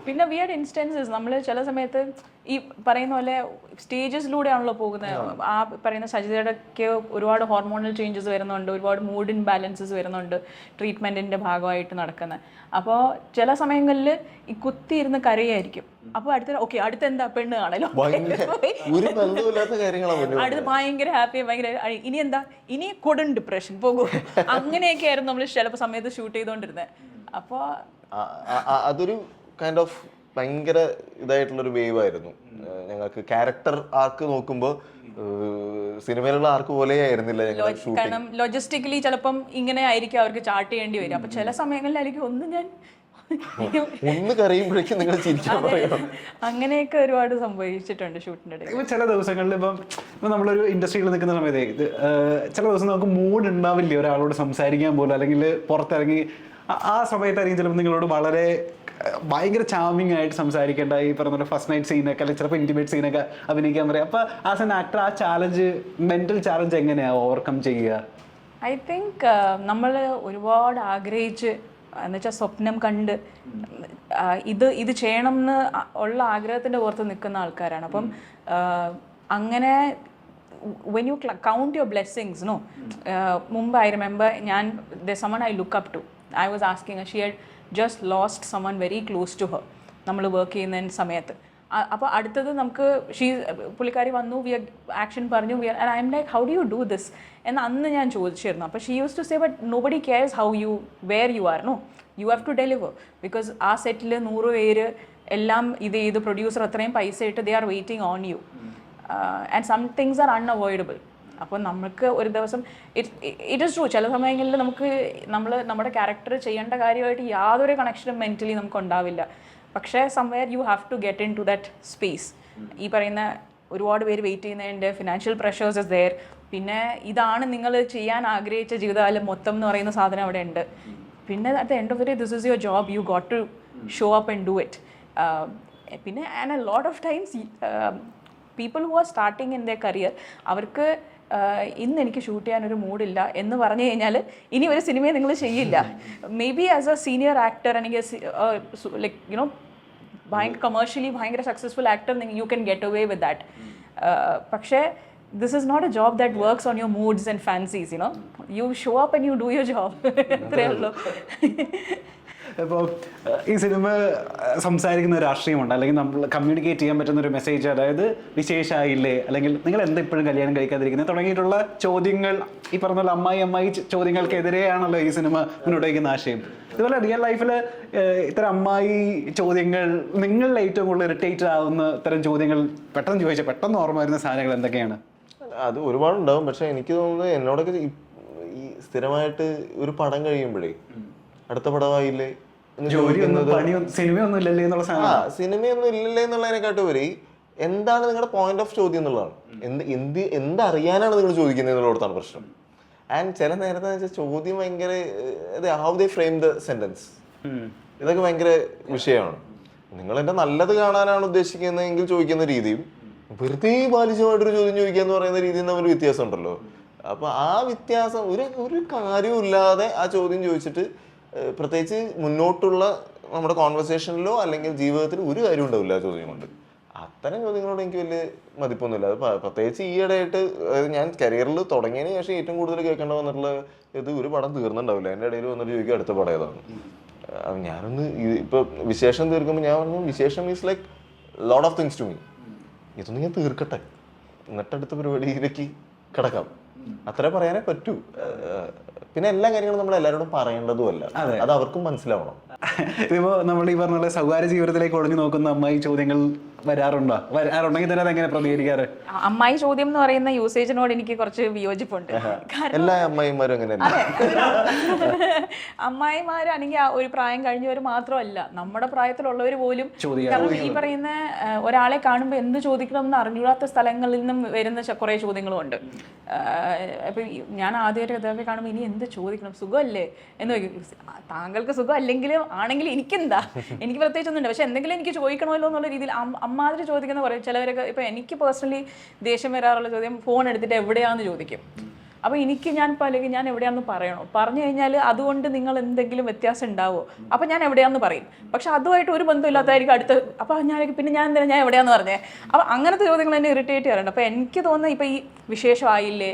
പിന്നെ വിയർഡ് ഇൻസ്റ്റൻസസ് നമ്മൾ ചില സമയത്ത് ഈ പറയുന്ന പോലെ സ്റ്റേജസിലൂടെയാണല്ലോ പോകുന്നത് ആ. പറയുന്ന സജിതയുടെയൊക്കെ ഒരുപാട് ഹോർമോണൽ ചേഞ്ചസ് വരുന്നുണ്ട്. ഒരുപാട് മൂഡ് ഇൻബാലൻസസ് വരുന്നുണ്ട് ട്രീറ്റ്മെന്റിന്റെ ഭാഗമായിട്ട് നടക്കുന്നത് അപ്പോൾ ചില സമയങ്ങളിൽ ഈ കുത്തിയിരുന്ന് കരയായിരിക്കും. അപ്പോൾ അടുത്ത ഓക്കെ അടുത്ത എന്താ പെണ്ണ് കാണലോ? [LAUGHS] ഒരു ബന്ധമില്ലാത്ത കാര്യങ്ങളാണ് അടുത്ത് ഭയങ്കര ഹാപ്പി ഭയങ്കര ഇനി എന്താ? ഇനി കൊടും ഡിപ്രഷൻ പോകും [LAUGHS] അങ്ങനെയൊക്കെ ആയിരുന്നു നമ്മൾ ചിലപ്പോൾ സമയത്ത് ഷൂട്ട് ചെയ്തുകൊണ്ടിരുന്നത് അപ്പോൾ അതൊരു കൈൻഡ് ഓഫ് ഭയങ്കര ഇതായിട്ടുള്ളൊരു വേവ് ആയിരുന്നു. ഞങ്ങൾക്ക് ക്യാരക്ടർ ആർക്ക് നോക്കുമ്പോൾ സിനിമയിലുള്ള ആർക്ക് പോലെ ആയിരുന്നില്ല കാരണം ലോജിസ്റ്റിക്കലി ചിലപ്പം ഇങ്ങനെ ആയിരിക്കും അവർക്ക് ചാർട്ട് ചെയ്യേണ്ടി വരും അപ്പൊ ചില സമയങ്ങളിലായിരിക്കും ഒന്നും ഞാൻ ഒന്ന് കറിയുമ്പോഴേക്കും നിങ്ങൾ ചിരിക്കാൻ പറയണം അങ്ങനെയൊക്കെ ഒരുപാട് സംഭവിച്ചിട്ടുണ്ട് ഷൂട്ടിന്റെ ഇടയിൽ. ഇപ്പൊ ചില ദിവസങ്ങളിൽ ഇപ്പം ഇപ്പൊ നമ്മളൊരു ഇൻഡസ്ട്രിയിൽ നിൽക്കുന്ന സമയത്ത് ചില ദിവസം നമുക്ക് മൂഡ് ഉണ്ടാവില്ല? ഒരാളോട് സംസാരിക്കാൻ പോലും അല്ലെങ്കിൽ പുറത്തിറങ്ങി ആ- സമയത്തായിരിക്കും ചിലപ്പോൾ നിങ്ങളോട് വളരെ ഭയങ്കര ചാമിങ് ആയിട്ട് സംസാരിക്കേണ്ട ഈ പറഞ്ഞ ഫസ്റ്റ് നൈറ്റ് സീനൊക്കെ അല്ലെങ്കിൽ ചിലപ്പോൾ ഇന്റിമേറ്റ് സീനൊക്കെ അഭിനയിക്കാൻ പറയാം. അപ്പൊ ആസ് എൻ ആക്ടർ ആ ചാലഞ്ച് മെന്റൽ ചാലഞ്ച് എങ്ങനെയാ ഓവർകം ചെയ്യുക? ഐ തിങ്ക് നമ്മൾ ഒരുപാട് ആഗ്രഹിച്ച് എന്നുവെച്ചാൽ സ്വപ്നം കണ്ട് ഇത് ഇത് ചെയ്യണം എന്ന് ഉള്ള ആഗ്രഹത്തിന്റെ പുറത്ത് നിൽക്കുന്ന ആൾക്കാരാണ്. അപ്പം അങ്ങനെ when you count your blessings no മുമ്പ് ഐ റിമെമ്പർ ഞാൻ the someone I look up to I was asking she had just lost someone very close to her നമ്മൾ വർക്ക് ചെയ്യുന്ന സമയത്ത്. അപ്പോൾ അടുത്തത് നമുക്ക് ഷീ പുള്ളിക്കാരി വന്നു വി ആക്ഷൻ പറഞ്ഞു we are I'm like how do you do this എന്ന് അന്ന് ഞാൻ ചോദിച്ചിരുന്നു. അപ്പോൾ she use to say but nobody cares how you where you are no you have to deliver because ആ സെറ്റിൽ നൂറ് പേര് എല്ലാം ഇത് ചെയ്ത് പ്രൊഡ്യൂസർ അത്രയും പൈസ ഇട്ട് they are waiting on you and some things are unavoidable അപ്പോൾ നമുക്ക് ഒരു ദിവസം ഇറ്റ് ഇസ് ട്രൂ ചില സമയങ്ങളിൽ നമുക്ക് നമ്മൾ നമ്മുടെ ക്യാരക്ടർ ചെയ്യേണ്ട കാര്യമായിട്ട് യാതൊരു കണക്ഷനും മെന്റലി നമുക്ക് ഉണ്ടാവില്ല. പക്ഷേ somewhere you have to get into that space ഈ പറയുന്ന ഒരുപാട് പേര് വെയിറ്റ് ചെയ്യുന്നതിന്റെ ഫിനാൻഷ്യൽ പ്രഷേഴ്സ് ഇസ് ദെയർ പിന്നെ ഇതാണ് നിങ്ങൾ ചെയ്യാൻ ആഗ്രഹിച്ച ജീവിതകാലം മൊത്തം എന്ന് പറയുന്ന സാധനം അവിടെ ഉണ്ട്. പിന്നെ at the end of the day this is your job you got to show up and do it പിന്നെ and a lot of times people who are starting in the career അവർക്ക് ഇന്ന് എനിക്ക് ഷൂട്ട് ചെയ്യാൻ ഒരു മൂഡില്ല എന്ന് പറഞ്ഞു കഴിഞ്ഞാൽ ഇനി ഒരു സിനിമയെ നിങ്ങൾ ചെയ്യില്ല. Maybe as a senior actor അല്ലെങ്കിൽ ലൈക്ക് യുനോ ഭയങ്കര കമേഴ്ഷ്യലി ഭയങ്കര successful actor you can get away with that പക്ഷേ this is not a job that yeah. works on your moods and fancies you know? You show up and you do your [LAUGHS] ഉള്ളൂ. [LAUGHS] അപ്പോൾ ഈ cinema സംസാരിക്കുന്ന ഒരു രാഷ്ട്രീയമുണ്ട്. അല്ലെങ്കിൽ നമ്മൾ communicate ചെയ്യാൻ പറ്റുന്ന ഒരു മെസ്സേജ് അതായത് വിശേഷമായില്ലേ അല്ലെങ്കിൽ നിങ്ങൾ എന്താ ഇപ്പോഴും കല്യാണം കഴിക്കാതിരിക്കുന്നത് തുടങ്ങിയിട്ടുള്ള ചോദ്യങ്ങൾ ഈ പറഞ്ഞ പോലെ അമ്മായി അമ്മായി ചോദ്യങ്ങൾക്കെതിരെയാണല്ലോ ഈ സിനിമ മുന്നോട്ട് വയ്ക്കുന്ന ആശയം ഇതുപോലെ റിയൽ ലൈഫിൽ ഇത്തരം അമ്മായി ചോദ്യങ്ങൾ നിങ്ങളിൽ ഏറ്റവും കൂടുതൽ ഇറിറ്റേറ്റഡ് ആവുന്ന ഇത്തരം ചോദ്യങ്ങൾ പെട്ടെന്ന് ചോദിച്ചാൽ പെട്ടെന്ന് ഓർമ്മ വരുന്ന സാധനങ്ങൾ എന്തൊക്കെയാണ്? അത് ഒരുപാടുണ്ടാവും. പക്ഷെ എനിക്ക് തോന്നുന്നത് എന്നോടൊക്കെ ഈ- സ്ഥിരമായിട്ട് ഒരു പടം കഴിയുമ്പോഴേ അടുത്ത പടമായില്ലേ? സിനിമയൊന്നും ഇല്ലല്ലേ എന്നുള്ള വരെ സിനിമയൊന്നും ഇല്ലല്ലേ എന്നുള്ളതിനെക്കാട്ടും ഉപരി എന്താണ് നിങ്ങളുടെ പോയിന്റ് ഓഫ് ചോദ്യം എന്നുള്ളതാണ്. എന്ത് എന്ത് എന്തറിയാനാണ് നിങ്ങൾ ചോദിക്കുന്നത് എന്നുള്ളതാണ് പ്രശ്നം. ആൻഡ് ചില നേരത്തെ വെച്ചാൽ ചോദ്യം ഭയങ്കര how they frame the sentence ഇതൊക്കെ ഭയങ്കര വിഷയമാണ്. നിങ്ങൾ എന്റെ നല്ലത് കാണാനാണ് ഉദ്ദേശിക്കുന്നതെങ്കിൽ ചോദിക്കുന്ന രീതിയും വെറുതെ ബാലിശമായിട്ടൊരു ചോദ്യം ചോദിക്കുക എന്ന് പറയുന്ന രീതിയിൽ തമ്മിൽ വ്യത്യാസം ഉണ്ടല്ലോ അപ്പൊ ആ വ്യത്യാസം ഒരു ഒരു കാര്യവും ഇല്ലാതെ ആ ചോദ്യം ചോദിച്ചിട്ട് പ്രത്യേകിച്ച് മുന്നോട്ടുള്ള നമ്മുടെ കോൺവെർസേഷനിലോ അല്ലെങ്കിൽ ജീവിതത്തിൽ ഒരു കാര്യം ഉണ്ടാവില്ല ആ ചോദ്യം കൊണ്ട്. അത്തരം ചോദ്യങ്ങളോട് എനിക്ക് വലിയ മതിപ്പൊന്നുമില്ല. അത് പ്രത്യേകിച്ച് ഈയിടെയായിട്ട് അതായത് ഞാൻ കരിയറിൽ തുടങ്ങിയതിന് ശേഷം ഏറ്റവും കൂടുതൽ കേൾക്കേണ്ട വന്നിട്ടുള്ള ഇത് ഒരു പടം തീർന്നുണ്ടാവില്ല എന്റെ ഇടയിൽ വന്നിട്ട് ചോദിക്കുക അടുത്ത പടം ഏതാണ്? ഞാനൊന്ന് ഇപ്പൊ വിശേഷം തീർക്കുമ്പോൾ ഞാൻ പറഞ്ഞു വിശേഷം is like lot of things to me ഇതൊന്നും ഞാൻ തീർക്കട്ടെ. എന്നിട്ട് അടുത്ത പരിപാടിയിലേക്ക് കിടക്കാം. അത്ര പറയാനേ പറ്റൂ. പിന്നെ എല്ലാ കാര്യങ്ങളും നമ്മൾ എല്ലാവരോടും പറയേണ്ടതുമല്ല. അത്. അവർക്കും മനസ്സിലാവണം. ഇതിപ്പോ നമ്മൾ ഈ പറഞ്ഞ പോലെ സ്വകാര്യ ജീവിതത്തിലേക്ക് ഒളിഞ്ഞു നോക്കുന്ന അമ്മായി ചോദ്യങ്ങൾ വരാറുണ്ടോ? വരാറുണ്ടെങ്കിൽ തന്നെ അതെങ്ങനെ പ്രതികരിക്കാറ്? അമ്മായി ചോദ്യം എന്ന് പറയുന്ന യൂസേജിനോട് എനിക്ക് കുറച്ച് വിയോജിപ്പുണ്ട്. കാരണം എല്ലാ അമ്മായിമാരും അങ്ങനെ [LAUGHS] അമ്മായിമാരാണെങ്കിൽ ആ ഒരു പ്രായം കഴിഞ്ഞവർ മാത്രമല്ല നമ്മുടെ പ്രായത്തിലുള്ളവർ പോലും. കാരണം ഈ പറയുന്ന ഒരാളെ കാണുമ്പോൾ എന്ത് ചോദിക്കണം എന്ന് അറിഞ്ഞൂടാത്ത സ്ഥലങ്ങളിൽ നിന്നും വരുന്ന കുറേ ചോദ്യങ്ങളുമുണ്ട്. അപ്പം ഞാൻ ആദ്യമായിട്ട് ഇതൊക്കെ കാണുമ്പോൾ ഇനി എന്ത് ചോദിക്കണം? സുഖമല്ലേ? എന്ന് ചോദിക്കും. താങ്കൾക്ക് സുഖം അല്ലെങ്കിലും ആണെങ്കിൽ എനിക്കെന്താ? എനിക്ക് പ്രത്യേകിച്ചൊന്നുമില്ല. പക്ഷെ എന്തെങ്കിലും എനിക്ക് ചോദിക്കണമല്ലോ എന്നുള്ള രീതിയിൽ അമ്മാതിരി ചോദിക്കുന്ന പറയും ചിലവരൊക്കെ ഇപ്പം എനിക്ക് പേഴ്സണലി ദേഷ്യം വരാറുള്ള ചോദ്യം ഫോൺ എടുത്തിട്ട് എവിടെയാണെന്ന് ചോദിക്കും. അപ്പോൾ എനിക്ക് ഞാൻ ഇപ്പൊ അല്ലെങ്കിൽ ഞാൻ എവിടെയാണെന്ന് പറയണോ? പറഞ്ഞു കഴിഞ്ഞാൽ അതുകൊണ്ട് നിങ്ങൾ എന്തെങ്കിലും വ്യത്യാസം ഉണ്ടാവോ? അപ്പോൾ ഞാൻ എവിടെയാന്ന് പറയും. പക്ഷെ അതുമായിട്ട് ഒരു ബന്ധമില്ലാത്തതായിരിക്കും അടുത്ത് അപ്പോൾ ഞാൻ പിന്നെ ഞാൻ എന്തിനാ? ഞാൻ എവിടെയാന്ന് പറഞ്ഞേ? അപ്പോൾ അങ്ങനത്തെ ചോദ്യങ്ങൾ എന്നെ ഇറിറ്റേറ്റ് ചെയ്യാറുണ്ട്. അപ്പോൾ എനിക്ക് തോന്നുന്നത് ഇപ്പോൾ ഈ വിശേഷമായില്ലേ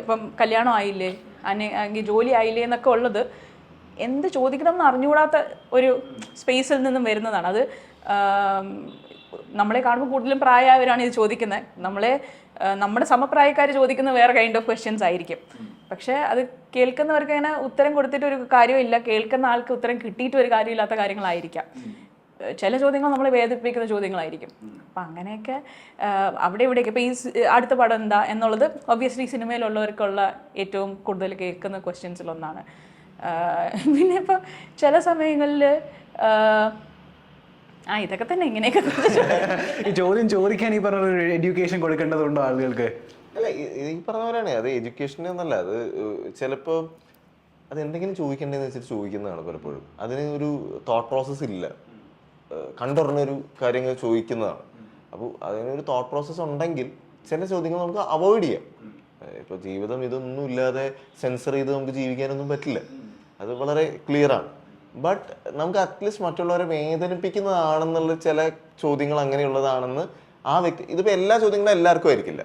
ഇപ്പം കല്യാണം ആയില്ലേ? അല്ലെങ്കിൽ ജോലി ആയില്ലേ എന്നൊക്കെ ഉള്ളത് എന്ത് ചോദിക്കണം എന്ന് അറിഞ്ഞുകൂടാത്ത ഒരു സ്പേസിൽ നിന്നും വരുന്നതാണ്. അത് നമ്മളെ കാണുമ്പോൾ കൂടുതലും പ്രായമായവരാണ് ഇത് ചോദിക്കുന്നത്. നമ്മളെ നമ്മുടെ സമപ്രായക്കാർ ചോദിക്കുന്ന വേറെ കൈൻഡ് ഓഫ് ക്വസ്റ്റ്യൻസ് ആയിരിക്കും. പക്ഷേ അത് കേൾക്കുന്നവർക്ക് അങ്ങനെ ഉത്തരം കൊടുത്തിട്ട് ഒരു കാര്യമില്ല കേൾക്കുന്ന ആൾക്ക് ഉത്തരം കിട്ടിയിട്ട് ഒരു കാര്യമില്ലാത്ത കാര്യങ്ങളായിരിക്കാം. ചില ചോദ്യങ്ങൾ നമ്മളെ വേദിപ്പിക്കുന്ന ചോദ്യങ്ങളായിരിക്കും. അപ്പം അങ്ങനെയൊക്കെ അവിടെ ഇവിടെയൊക്കെ. ഇപ്പോൾ ഈ അടുത്ത പടം എന്താ എന്നുള്ളത് ഒബ്വിയസ്ലി സിനിമയിലുള്ളവർക്കുള്ള ഏറ്റവും കൂടുതൽ കേൾക്കുന്ന ക്വസ്റ്റ്യൻസിലൊന്നാണ് പിന്നെ ഇപ്പോൾ ചില സമയങ്ങളിൽ ആ ഇതൊക്കെ തന്നെ ഇങ്ങനെയൊക്കെ [LAUGHS] ഈ ചോദ്യം ചോദിക്കാൻ ഈ പറഞ്ഞ ഒരു എഡ്യൂക്കേഷൻ കൊടുക്കേണ്ടതുണ്ടോ ആളുകൾക്ക്? അല്ല ഈ- പറഞ്ഞ പോലെയാണ്. അത് എഡ്യൂക്കേഷൻ എന്നല്ല അത് ചിലപ്പോൾ അത് എന്തെങ്കിലും ചോദിക്കേണ്ടതെന്ന് വെച്ചിട്ട് ചോദിക്കുന്നതാണ് പലപ്പോഴും. അതിന് ഒരു തോട്ട് പ്രോസസ്സ് ഇല്ല. കണ്ടുറഞ്ഞൊരു കാര്യങ്ങൾ ചോദിക്കുന്നതാണ്. അപ്പോൾ അതിനൊരു തോട്ട് പ്രോസസ്സ് ഉണ്ടെങ്കിൽ ചില ചോദ്യങ്ങൾ നമുക്ക് അവോയ്ഡ് ചെയ്യാം. ഇപ്പോൾ ജീവിതം ഇതൊന്നും ഇല്ലാതെ സെൻസർ ചെയ്ത് നമുക്ക് ജീവിക്കാനൊന്നും പറ്റില്ല. അത് വളരെ ക്ലിയർ ആണ്. ബട്ട് നമുക്ക് അറ്റ്ലീസ്റ്റ് മറ്റുള്ളവരെ വേദനിപ്പിക്കുന്നതാണെന്നുള്ള ചില ചോദ്യങ്ങൾ അങ്ങനെയുള്ളതാണെന്ന് ആ വ്യക്തി ഇതിപ്പോ എല്ലാ ചോദ്യങ്ങളും എല്ലാവർക്കും ആയിരിക്കില്ല.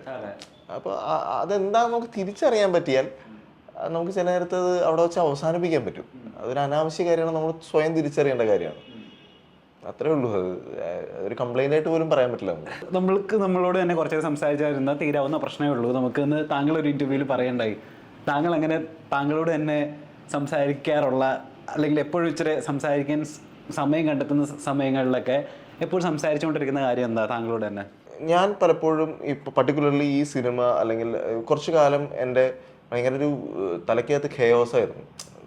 അപ്പോൾ അതെന്താ നമുക്ക് തിരിച്ചറിയാൻ പറ്റിയാൽ നമുക്ക് ചില നേരത്ത് അത് അവിടെ വെച്ച് അവസാനിപ്പിക്കാൻ പറ്റും. അതൊരു അനാവശ്യ കാര്യമാണ് നമ്മൾ സ്വയം തിരിച്ചറിയേണ്ട കാര്യമാണ്. അത്രേ ഉള്ളൂ. അത് ഒരു കംപ്ലൈന്റ് ആയിട്ട് പോലും പറയാൻ പറ്റില്ല നമുക്ക്. നമ്മൾക്ക് നമ്മളോട് തന്നെ കുറച്ചേ സംസാരിച്ചായിരുന്നാൽ തീരാവുന്ന പ്രശ്നമേ ഉള്ളൂ. നമുക്ക് ഇന്ന് താങ്കൾ ഒരു ഇന്റർവ്യൂവിൽ പറയണ്ടായി. താങ്കൾ അങ്ങനെ താങ്കളോട് തന്നെ സംസാരിക്കാറുള്ള അല്ലെങ്കിൽ എപ്പോഴും ഇച്ചിരി സംസാരിക്കാൻ സമയം കണ്ടെത്തുന്ന സമയങ്ങളിലൊക്കെ എപ്പോഴും സംസാരിച്ചുകൊണ്ടിരിക്കുന്ന കാര്യം എന്താ താങ്കളോട് തന്നെ? ഞാൻ പലപ്പോഴും ഇപ്പോൾ പർട്ടിക്കുലർലി ഈ സിനിമ അല്ലെങ്കിൽ കുറച്ചു കാലം എന്റെ ഭയങ്കര ഒരു തലക്കകത്ത് തലയ്ക്കകത്ത് ആയിരുന്നു.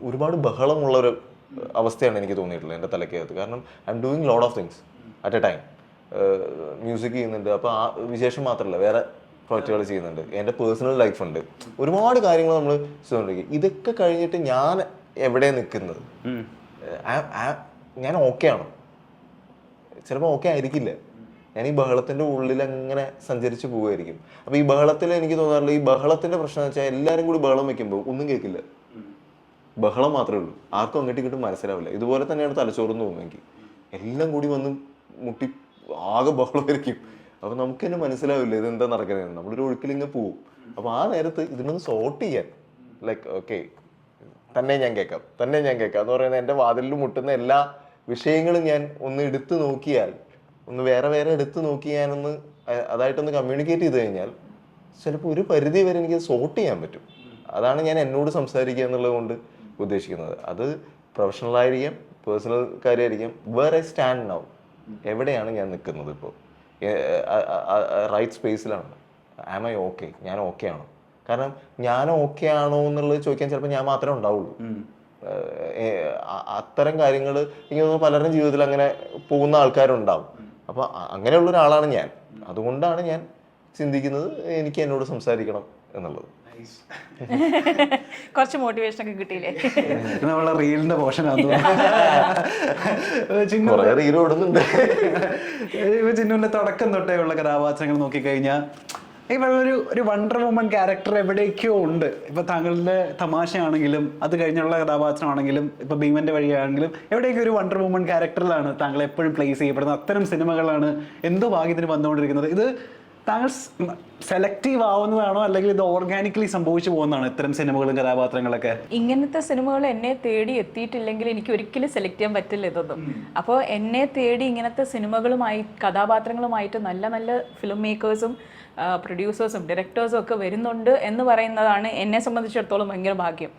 ഒരുപാട് ബഹളമുള്ള ഒരു അവസ്ഥയാണ് എനിക്ക് തോന്നിയിട്ടുള്ളത് എന്റെ തലയ്ക്കകത്ത്. കാരണം I am doing load of things at a time music ചെയ്യുന്നുണ്ട്. അപ്പോൾ ആ വിശേഷം മാത്രമല്ല വേറെ പ്രോജക്റ്റുകൾ ചെയ്യുന്നുണ്ട്. എന്റെ പേഴ്സണൽ ലൈഫ് ഉണ്ട്. ഒരുപാട് കാര്യങ്ങൾ നമ്മൾ ചെയ്തുകൊണ്ടിരിക്കും. ഇതൊക്കെ കഴിഞ്ഞിട്ട് ഞാൻ എവിടെ നിൽക്കുന്നത്? ഞാൻ ഓക്കെ ആണോ? ചിലപ്പോൾ ഓക്കെ ആയിരിക്കില്ല. ഞാൻ ഈ ബഹളത്തിന്റെ ഉള്ളിൽ അങ്ങനെ സഞ്ചരിച്ച് പോവുമായിരിക്കും. അപ്പൊ ഈ ബഹളത്തിൽ എനിക്ക് തോന്നാറുള്ള ഈ ബഹളത്തിന്റെ പ്രശ്നം എന്ന് വെച്ചാൽ എല്ലാവരും കൂടി ബഹളം വെക്കുമ്പോൾ ഒന്നും കേൾക്കില്ല. ബഹളം മാത്രമേ ഉള്ളൂ. ആർക്കും അങ്ങോട്ടും ഇങ്ങോട്ടും മനസ്സിലാവില്ല. ഇതുപോലെ തന്നെയാണ് തലച്ചോറെന്ന് തോന്നുന്നു എനിക്ക്. എല്ലാം കൂടി വന്ന് മുട്ടി ആകെ ബഹളമായിരിക്കും. അപ്പൊ നമുക്ക് തന്നെ മനസ്സിലാവില്ല ഇതെന്താ നടക്കുന്നത് നമ്മളൊരു ഒഴുക്കിലിങ്ങനെ പോവും. അപ്പോൾ ആ നേരത്ത് ഇതിനൊന്ന് സോർട്ട് ചെയ്യാൻ. ലൈക്ക് ഓക്കെ തന്നെ ഞാൻ കേൾക്കാം. തന്നെ ഞാൻ കേൾക്കാം. എന്ന് പറയുന്നത് എന്റെ വാതിലിൽ മുട്ടുന്ന എല്ലാ വിഷയങ്ങളും ഞാൻ ഒന്ന് എടുത്തു നോക്കിയാൽ ഒന്ന് വേറെ വേറെ എടുത്തു നോക്കി ഞാനൊന്ന് അതായിട്ടൊന്ന് കമ്മ്യൂണിക്കേറ്റ് ചെയ്ത് കഴിഞ്ഞാൽ ചിലപ്പോൾ ഒരു പരിധി വരെ എനിക്ക് സോർട്ട് ചെയ്യാൻ പറ്റും. അതാണ് ഞാൻ എന്നോട് സംസാരിക്കുക എന്നുള്ളത് കൊണ്ട് ഉദ്ദേശിക്കുന്നത്. അത് പ്രൊഫഷണൽ ആയിരിക്കാം പേഴ്സണൽ കാര്യമായിരിക്കാം. വേറെ സ്റ്റാൻഡ് നൗ എവിടെയാണ് ഞാൻ നിൽക്കുന്നത് ഇപ്പോൾ? റൈറ്റ് സ്പേസിലാണ് ആം ഐ ഓക്കെ ഞാൻ ഓക്കെ ആണോ? കാരണം ഞാൻ ഓക്കെ ആണോ എന്നുള്ളത് ചോദിക്കാൻ ചിലപ്പോൾ ഞാൻ മാത്രമേ ഉണ്ടാവുള്ളൂ. അത്തരം കാര്യങ്ങൾ ഇങ്ങനെ പലരുടെ പലരുടെയും ജീവിതത്തിൽ അങ്ങനെ പോകുന്ന ആൾക്കാരുണ്ടാവും. അപ്പൊ അ- അങ്ങനെയുള്ള ഒരാളാണ് ഞാൻ. അതുകൊണ്ടാണ് ഞാൻ ചിന്തിക്കുന്നത് എനിക്ക് എന്നോട് സംസാരിക്കണം എന്നുള്ളത്. [LAUGHS] കുറച്ച് മോട്ടിവേഷൻ ഒക്കെ കിട്ടിയില്ലേ? [LAUGHS] നമ്മളെ റീലിന്റെ പോർഷനാണ് [LAUGHS] ചിന്നു കുറെ റീൽ ഓടുന്നുണ്ട്. ചിന്നുവിന്റെ തുടക്കം തൊട്ടേ ഉള്ള കഥാപാത്രങ്ങൾ നോക്കിക്കഴിഞ്ഞാൽ ഈ ഒരു ഒരു വണ്ടർ വുമൺ ക്യാരക്ടർ എവിടേക്കോ ഉണ്ട്. ഇപ്പൊ താങ്കളുടെ തമാശയാണെങ്കിലും അത് കഴിഞ്ഞുള്ള കഥാപാത്രമാണെങ്കിലും ഇപ്പൊ ഭീമന്റെ വഴിയാണെങ്കിലും എവിടെയൊക്കെ ഒരു വണ്ടർ വുമൺ ക്യാരക്ടറിലാണ് താങ്കൾ എപ്പോഴും പ്ലേസ് ചെയ്യപ്പെടുന്നത്? അത്തരം സിനിമകളാണ് എന്തോ ഭാഗ്യത്തിന് വന്നുകൊണ്ടിരിക്കുന്നത്? ഇത് താങ്കൾ സെലക്റ്റീവ് ആവുന്നതാണോ? അല്ലെങ്കിൽ ഇത് ഓർഗാനിക്കലി സംഭവിച്ചു പോകുന്നതാണോ ഇത്തരം സിനിമകളും കഥാപാത്രങ്ങളൊക്കെ? ഇങ്ങനത്തെ സിനിമകൾ എന്നെ തേടി എത്തിയിട്ടില്ലെങ്കിൽ എനിക്ക് ഒരിക്കലും സെലക്ട് ചെയ്യാൻ പറ്റില്ല ഇതൊന്നും. അപ്പോൾ എന്നെ തേടി ഇങ്ങനത്തെ സിനിമകളുമായി കഥാപാത്രങ്ങളുമായിട്ട് നല്ല നല്ല ഫിലിം മേക്കേഴ്സും പ്രൊഡ്യൂസേഴ്സും ഡയറക്ടേഴ്സും ഒക്കെ വരുന്നുണ്ട് എന്ന് പറയുന്നതാണ് എന്നെ സംബന്ധിച്ചിടത്തോളം ഭയങ്കര ഭാഗ്യം.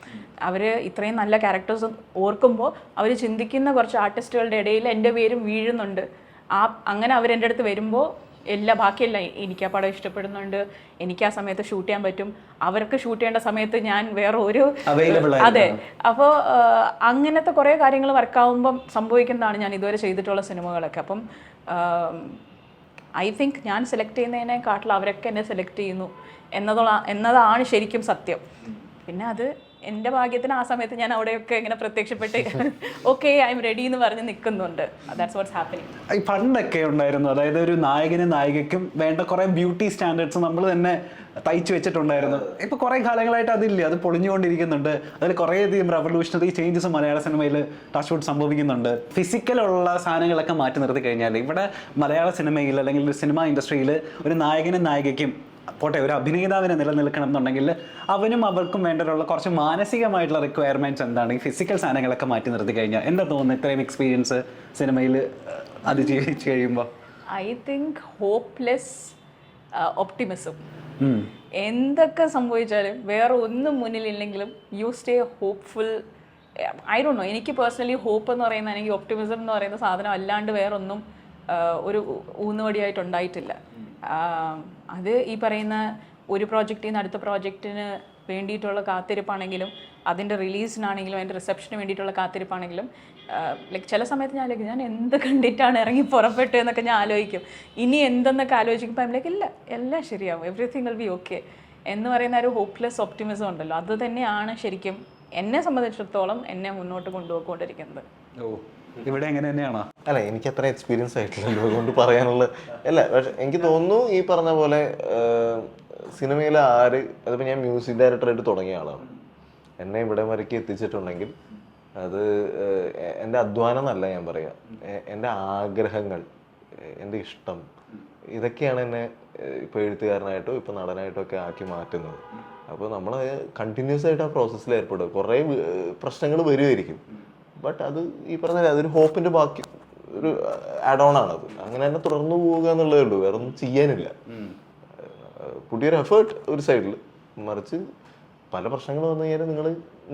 അവർ ഇത്രയും നല്ല ക്യാരക്ടേഴ്സ് ഓർക്കുമ്പോൾ അവർ ചിന്തിക്കുന്ന കുറച്ച് ആർട്ടിസ്റ്റുകളുടെ ഇടയിൽ എന്റെ പേരും വീഴുന്നുണ്ട്. ആ അങ്ങനെ അവരെന്റെ അടുത്ത് വരുമ്പോൾ എല്ലാ ബാക്കിയെല്ലാം എനിക്ക് ആ പടം ഇഷ്ടപ്പെടുന്നുണ്ട്. എനിക്ക് ആ സമയത്ത് ഷൂട്ട് ചെയ്യാൻ പറ്റും. അവർക്ക് ഷൂട്ട് ചെയ്യേണ്ട സമയത്ത് ഞാൻ വേറെ ഒരു അതെ. അപ്പോൾ അങ്ങനത്തെ കുറേ കാര്യങ്ങൾ വർക്കാവുമ്പം സംഭവിക്കുന്നതാണ് ഞാൻ ഇതുവരെ ചെയ്തിട്ടുള്ള സിനിമകളൊക്കെ. അപ്പം ഐ തിങ്ക് ഞാൻ സെലക്ട് ചെയ്യുന്നതിനെക്കാട്ടിൽ അവരൊക്കെ എന്നെ സെലക്ട് ചെയ്യുന്നു. എന്നതുള്ള എന്നതാണ് ശരിക്കും സത്യം. പിന്നെ അത് എന്റെ ഭാഗ്യത്തിന് ആ സമയത്ത് ഞാൻ അവിടെയൊക്കെ ഇങ്ങനെ പ്രത്യക്ഷപ്പെട്ട് ഓക്കെ ഐ എം റെഡി എന്ന് പറഞ്ഞ് നിൽക്കുന്നുണ്ട് ദാറ്റ്സ് വാട്ട്സ് ഹാപ്പനിങ് ഈ പണ്ടൊക്കെ ഉണ്ടായിരുന്നു. അതായത് ഒരു നായകനും നായികയ്ക്കും വേണ്ട കുറേ ബ്യൂട്ടി സ്റ്റാൻഡേർഡ്സ് നമ്മൾ തന്നെ തയ്ച്ചു വെച്ചിട്ടുണ്ടായിരുന്നു. ഇപ്പൊ കുറെ കാലങ്ങളായിട്ട് അതില്ല. അത് പൊളിഞ്ഞുകൊണ്ടിരിക്കുന്നുണ്ട്. അതിൽ കുറേയധികം റെവല്യൂഷണറി ചേഞ്ചസ് മലയാള സിനിമയിൽ ടച്ച്വുഡ് സംഭവിക്കുന്നുണ്ട്. ഫിസിക്കലുള്ള സാധനങ്ങളൊക്കെ മാറ്റി നിർത്തി കഴിഞ്ഞാൽ ഇവിടെ മലയാള സിനിമയിൽ അല്ലെങ്കിൽ സിനിമ ഇൻഡസ്ട്രിയിൽ ഒരു നായകനും നായികയ്ക്കും പോട്ടെ ഒരു അഭിനേതാവിനെ നിലനിൽക്കണം എന്നുണ്ടെങ്കിൽ അവനും അവർക്കും വേണ്ടതുള്ള കുറച്ച് മാനസികമായിട്ടുള്ള റിക്വയർമെന്റ്സ് എന്താണ്? ഈ ഫിസിക്കൽ സാധനങ്ങളൊക്കെ മാറ്റി നിർത്തി കഴിഞ്ഞാൽ എന്താ തോന്നുന്നത്? ഇത്രയും എക്സ്പീരിയൻസ് സിനിമയിൽ അതിജീവിച്ച് കഴിയുമ്പോൾ ഐ തിങ്ക് ഹോപ്പ്ലെസ് ഒപ്റ്റിമിസം എന്തൊക്കെ സംഭവിച്ചാലും വേറെ ഒന്നും മുന്നിലില്ലെങ്കിലും you stay hopeful I do know എനിക്ക് പേഴ്സണലി ഹോപ്പ് എന്ന് പറയുന്ന അല്ലെങ്കിൽ ഒപ്റ്റിമിസം എന്ന് പറയുന്ന സാധനം അല്ലാണ്ട് വേറൊന്നും ഒരു ഊന്നുവടിയായിട്ട് ഉണ്ടായിട്ടില്ല. അത് ഈ പറയുന്ന ഒരു പ്രോജക്റ്റിൽ നിന്ന് അടുത്ത പ്രോജക്റ്റിന് വേണ്ടിയിട്ടുള്ള കാത്തിരിപ്പാണെങ്കിലും അതിന്റെ റിലീസിനാണെങ്കിലും അതിന്റെ റിസപ്ഷന് വേണ്ടിയിട്ടുള്ള കാത്തിരിപ്പാണെങ്കിലും ലൈക്ക് ചില സമയത്ത് ഞാൻ ലൈക്ക് ഞാൻ എന്ത് കണ്ടിട്ടാണ് ഇറങ്ങി പുറപ്പെട്ടു എന്നൊക്കെ ഞാൻ ആലോചിക്കും. ഇനി എന്തെന്നൊക്കെ ആലോചിക്കുമ്പോൾ ലൈക്ക് ഇല്ല എല്ലാം ശരിയാവും. എവറിത്തിങ് വിൽ ബി ഓക്കെ എന്ന് പറയുന്ന ഒരു ഹോപ്പ്ലെസ് ഒപ്റ്റിമിസം ഉണ്ടല്ലോ. അത് തന്നെയാണ് ശരിക്കും എന്നെ സംബന്ധിച്ചിടത്തോളം എന്നെ മുന്നോട്ട് കൊണ്ടുപോയിക്കൊണ്ടിരിക്കുന്നത്. ഓ ഇവിടെ എങ്ങനെ തന്നെയാണോ? അല്ല എനിക്ക് അത്ര എക്സ്പീരിയൻസ് ആയിട്ടില്ല. അതുകൊണ്ട് പറയാനുള്ള അല്ല പക്ഷെ എനിക്ക് തോന്നുന്നു ഈ പറഞ്ഞ പോലെ സിനിമയിലെ ആര് അതിപ്പോൾ ഞാൻ മ്യൂസിക് ഡയറക്ടറായിട്ട് തുടങ്ങിയ ആളാണ്. എന്നെ ഇവിടെ വരയ്ക്ക് എത്തിച്ചിട്ടുണ്ടെങ്കിൽ അത് എന്റെ അധ്വാനം എന്നല്ല ഞാൻ പറയാം. എന്റെ ആഗ്രഹങ്ങൾ എന്റെ ഇഷ്ടം ഇതൊക്കെയാണ് എന്നെ ഇപ്പോൾ എഴുത്തുകാരനായിട്ടോ ഇപ്പോൾ നടനായിട്ടോ ഒക്കെ ആക്കി മാറ്റുന്നത്. അപ്പോൾ നമ്മൾ കണ്ടിന്യൂസ് ആയിട്ട് ആ പ്രോസസ്സിൽ ഏർപ്പെടുക. കുറേ പ്രശ്നങ്ങൾ വരുമായിരിക്കും ബട്ട് അത് ഈ പറഞ്ഞ അതൊരു ഹോപ്പിന്റെ ബാക്കി ഒരു ആഡ് ഓൺ ആണ് അത്. അങ്ങനെ തന്നെ തുടർന്നു പോവുക എന്നുള്ളതേ ഉള്ളൂ. വേറെ ഒന്നും ചെയ്യാനില്ല. പുതിയൊരു എഫേർട്ട് ഒരു സൈഡിൽ മറിച്ച് പല പ്രശ്നങ്ങൾ വന്നു കഴിഞ്ഞാൽ നിങ്ങൾ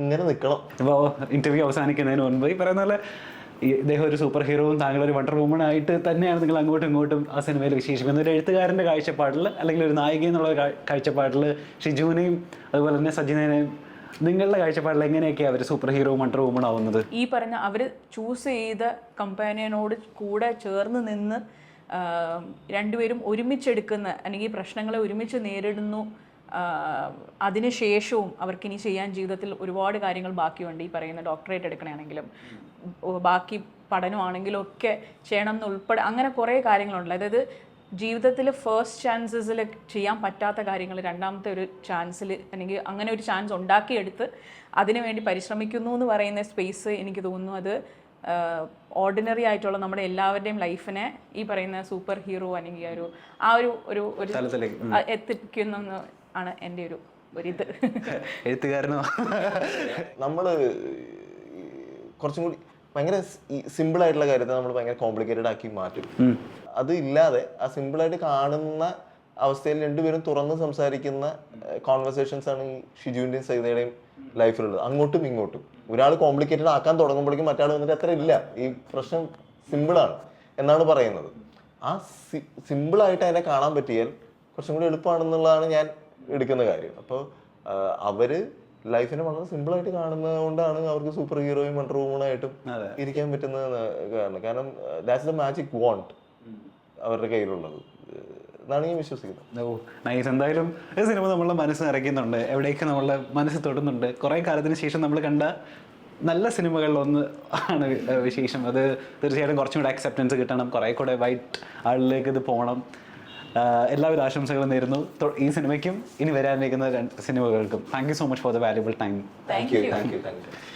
ഇങ്ങനെ നിൽക്കണം ഇപ്പോൾ ഇന്റർവ്യൂ അവസാനിക്കുന്നതിന് മുൻപ് ഈ പറയുന്ന പോലെ ഇദ്ദേഹം ഒരു സൂപ്പർ ഹീറോവും താങ്കൾ ഒരു വണ്ടർ വുമൺ ആയിട്ട് തന്നെയാണ് നിങ്ങൾ അങ്ങോട്ടും ഇങ്ങോട്ടും ആ സിനിമയിൽ വിശേഷിക്കുന്നത് ഒരു എഴുത്തുകാരന്റെ കാഴ്ചപ്പാടിൽ അല്ലെങ്കിൽ ഒരു നായിക എന്നുള്ള കാഴ്ചപ്പാടിൽ ഷിജുവിനെയും അതുപോലെ തന്നെ സജിനേനെയും നിങ്ങളുടെ കാഴ്ചപ്പാടിൽ എങ്ങനെയൊക്കെയാണ് അവർ സൂപ്പർ ഹീറോ വണ്ടർ വുമൺ ആവുന്നത്? ഈ പറഞ്ഞ അവർ ചൂസ് ചെയ്ത കമ്പാനിയനോട് കൂടെ ചേർന്ന് നിന്ന് രണ്ടുപേരും ഒരുമിച്ചെടുക്കുന്ന അല്ലെങ്കിൽ പ്രശ്നങ്ങളെ ഒരുമിച്ച് നേരിടുന്നു അതിനുശേഷവും അവർക്കിനി ചെയ്യാൻ ജീവിതത്തിൽ ഒരുപാട് കാര്യങ്ങൾ ബാക്കിയുണ്ട്. ഈ പറയുന്ന ഡോക്ടറേറ്റ് എടുക്കണമെങ്കിലും ബാക്കി പഠനമാണെങ്കിലും ഒക്കെ ചെയ്യണം എന്നുൾപ്പെടെ അങ്ങനെ കുറേ കാര്യങ്ങളുണ്ട്. അതായത് ജീവിതത്തിൽ ഫസ്റ്റ് ചാൻസസിൽ ചെയ്യാൻ പറ്റാത്ത കാര്യങ്ങൾ രണ്ടാമത്തെ ഒരു ചാൻസിൽ അല്ലെങ്കിൽ അങ്ങനെ ഒരു ചാൻസ് ഉണ്ടാക്കിയെടുത്ത് അതിനുവേണ്ടി പരിശ്രമിക്കുന്നു എന്ന് പറയുന്ന സ്പേസ് എനിക്ക് തോന്നുന്നു. അത് ഓർഡിനറി ആയിട്ടുള്ള നമ്മുടെ എല്ലാവരുടെയും ലൈഫിനെ ഈ പറയുന്ന സൂപ്പർ ഹീറോ അല്ലെങ്കിൽ ഒരു ആ ഒരു ഒരു ഒരു എത്തിക്കുന്നു ആണ് എന്റെ ഒരു ഒരിത് [LAUGHS] എഴുത്തുകാരനോ? നമ്മൾ കുറച്ചും കൂടി ഭയങ്കര സിമ്പിൾ ആയിട്ടുള്ള കാര്യത്തെ നമ്മൾ ഭയങ്കര കോംപ്ലിക്കേറ്റഡ് ആക്കി മാറ്റും. അത് ഇല്ലാതെ ആ സിമ്പിൾ ആയിട്ട് കാണുന്ന അവസ്ഥയിൽ രണ്ടുപേരും തുറന്ന് സംസാരിക്കുന്ന കോൺവെർസേഷൻസ് ആണ് ഈ ഷിജുവിന്റെയും സൈതയുടെയും ലൈഫിലുള്ളത്. അങ്ങോട്ടും ഇങ്ങോട്ടും. ഒരാൾ കോംപ്ലിക്കേറ്റഡ് ആക്കാൻ തുടങ്ങുമ്പോഴേക്കും മറ്റാൾ വന്നിട്ട് അത്ര ഇല്ല. ഈ പ്രശ്നം സിമ്പിളാണ് എന്നാണ് പറയുന്നത്. ആ സിമ്പിൾ ആയിട്ട് അതിനെ കാണാൻ പറ്റിയാൽ കുറച്ചും കൂടി എളുപ്പമാണെന്നുള്ളതാണ് ഞാൻ എടുക്കുന്ന കാര്യം. അപ്പോൾ അവർ ലൈഫിനെ വളരെ സിമ്പിൾ ആയിട്ട് കാണുന്നത് കൊണ്ടാണ് അവർക്ക് സൂപ്പർ ഹീറോയും വണ്ടർ വുമണായിട്ടും. ഇരിക്കാൻ പറ്റുന്നത് കാരണം. കാരണം ദാറ്റ്സ് ദ മാജിക് വോണ്ട് അവരുടെ കയ്യിലുള്ളത്. എന്നാണ് ഞാൻ വിശ്വസിക്കുന്നത്. ഓ നൈസ് എന്തായാലും ഈ സിനിമ നമ്മളെ മനസ്സ് നിറയ്ക്കുന്നുണ്ട്. എവിടെയൊക്കെ നമ്മളെ മനസ്സ് തൊടുന്നുണ്ട്. കുറേ കാലത്തിന് ശേഷം നമ്മൾ കണ്ട നല്ല സിനിമകളിലൊന്ന് ആണ് വിശേഷം. അത് തീർച്ചയായിട്ടും കുറച്ചും കൂടെ അക്സെപ്റ്റൻസ് കിട്ടണം. കുറേ കൂടെ വൈറ്റ് ആളിലേക്ക് ഇത് പോകണം. എല്ലാവിധ ആശംസകളും നേരുന്നു. ഈ സിനിമയ്ക്കും ഇനി വരാനിരിക്കുന്ന രണ്ട് സിനിമകൾക്കും. Thank you so much for the valuable time thank you thank you thank you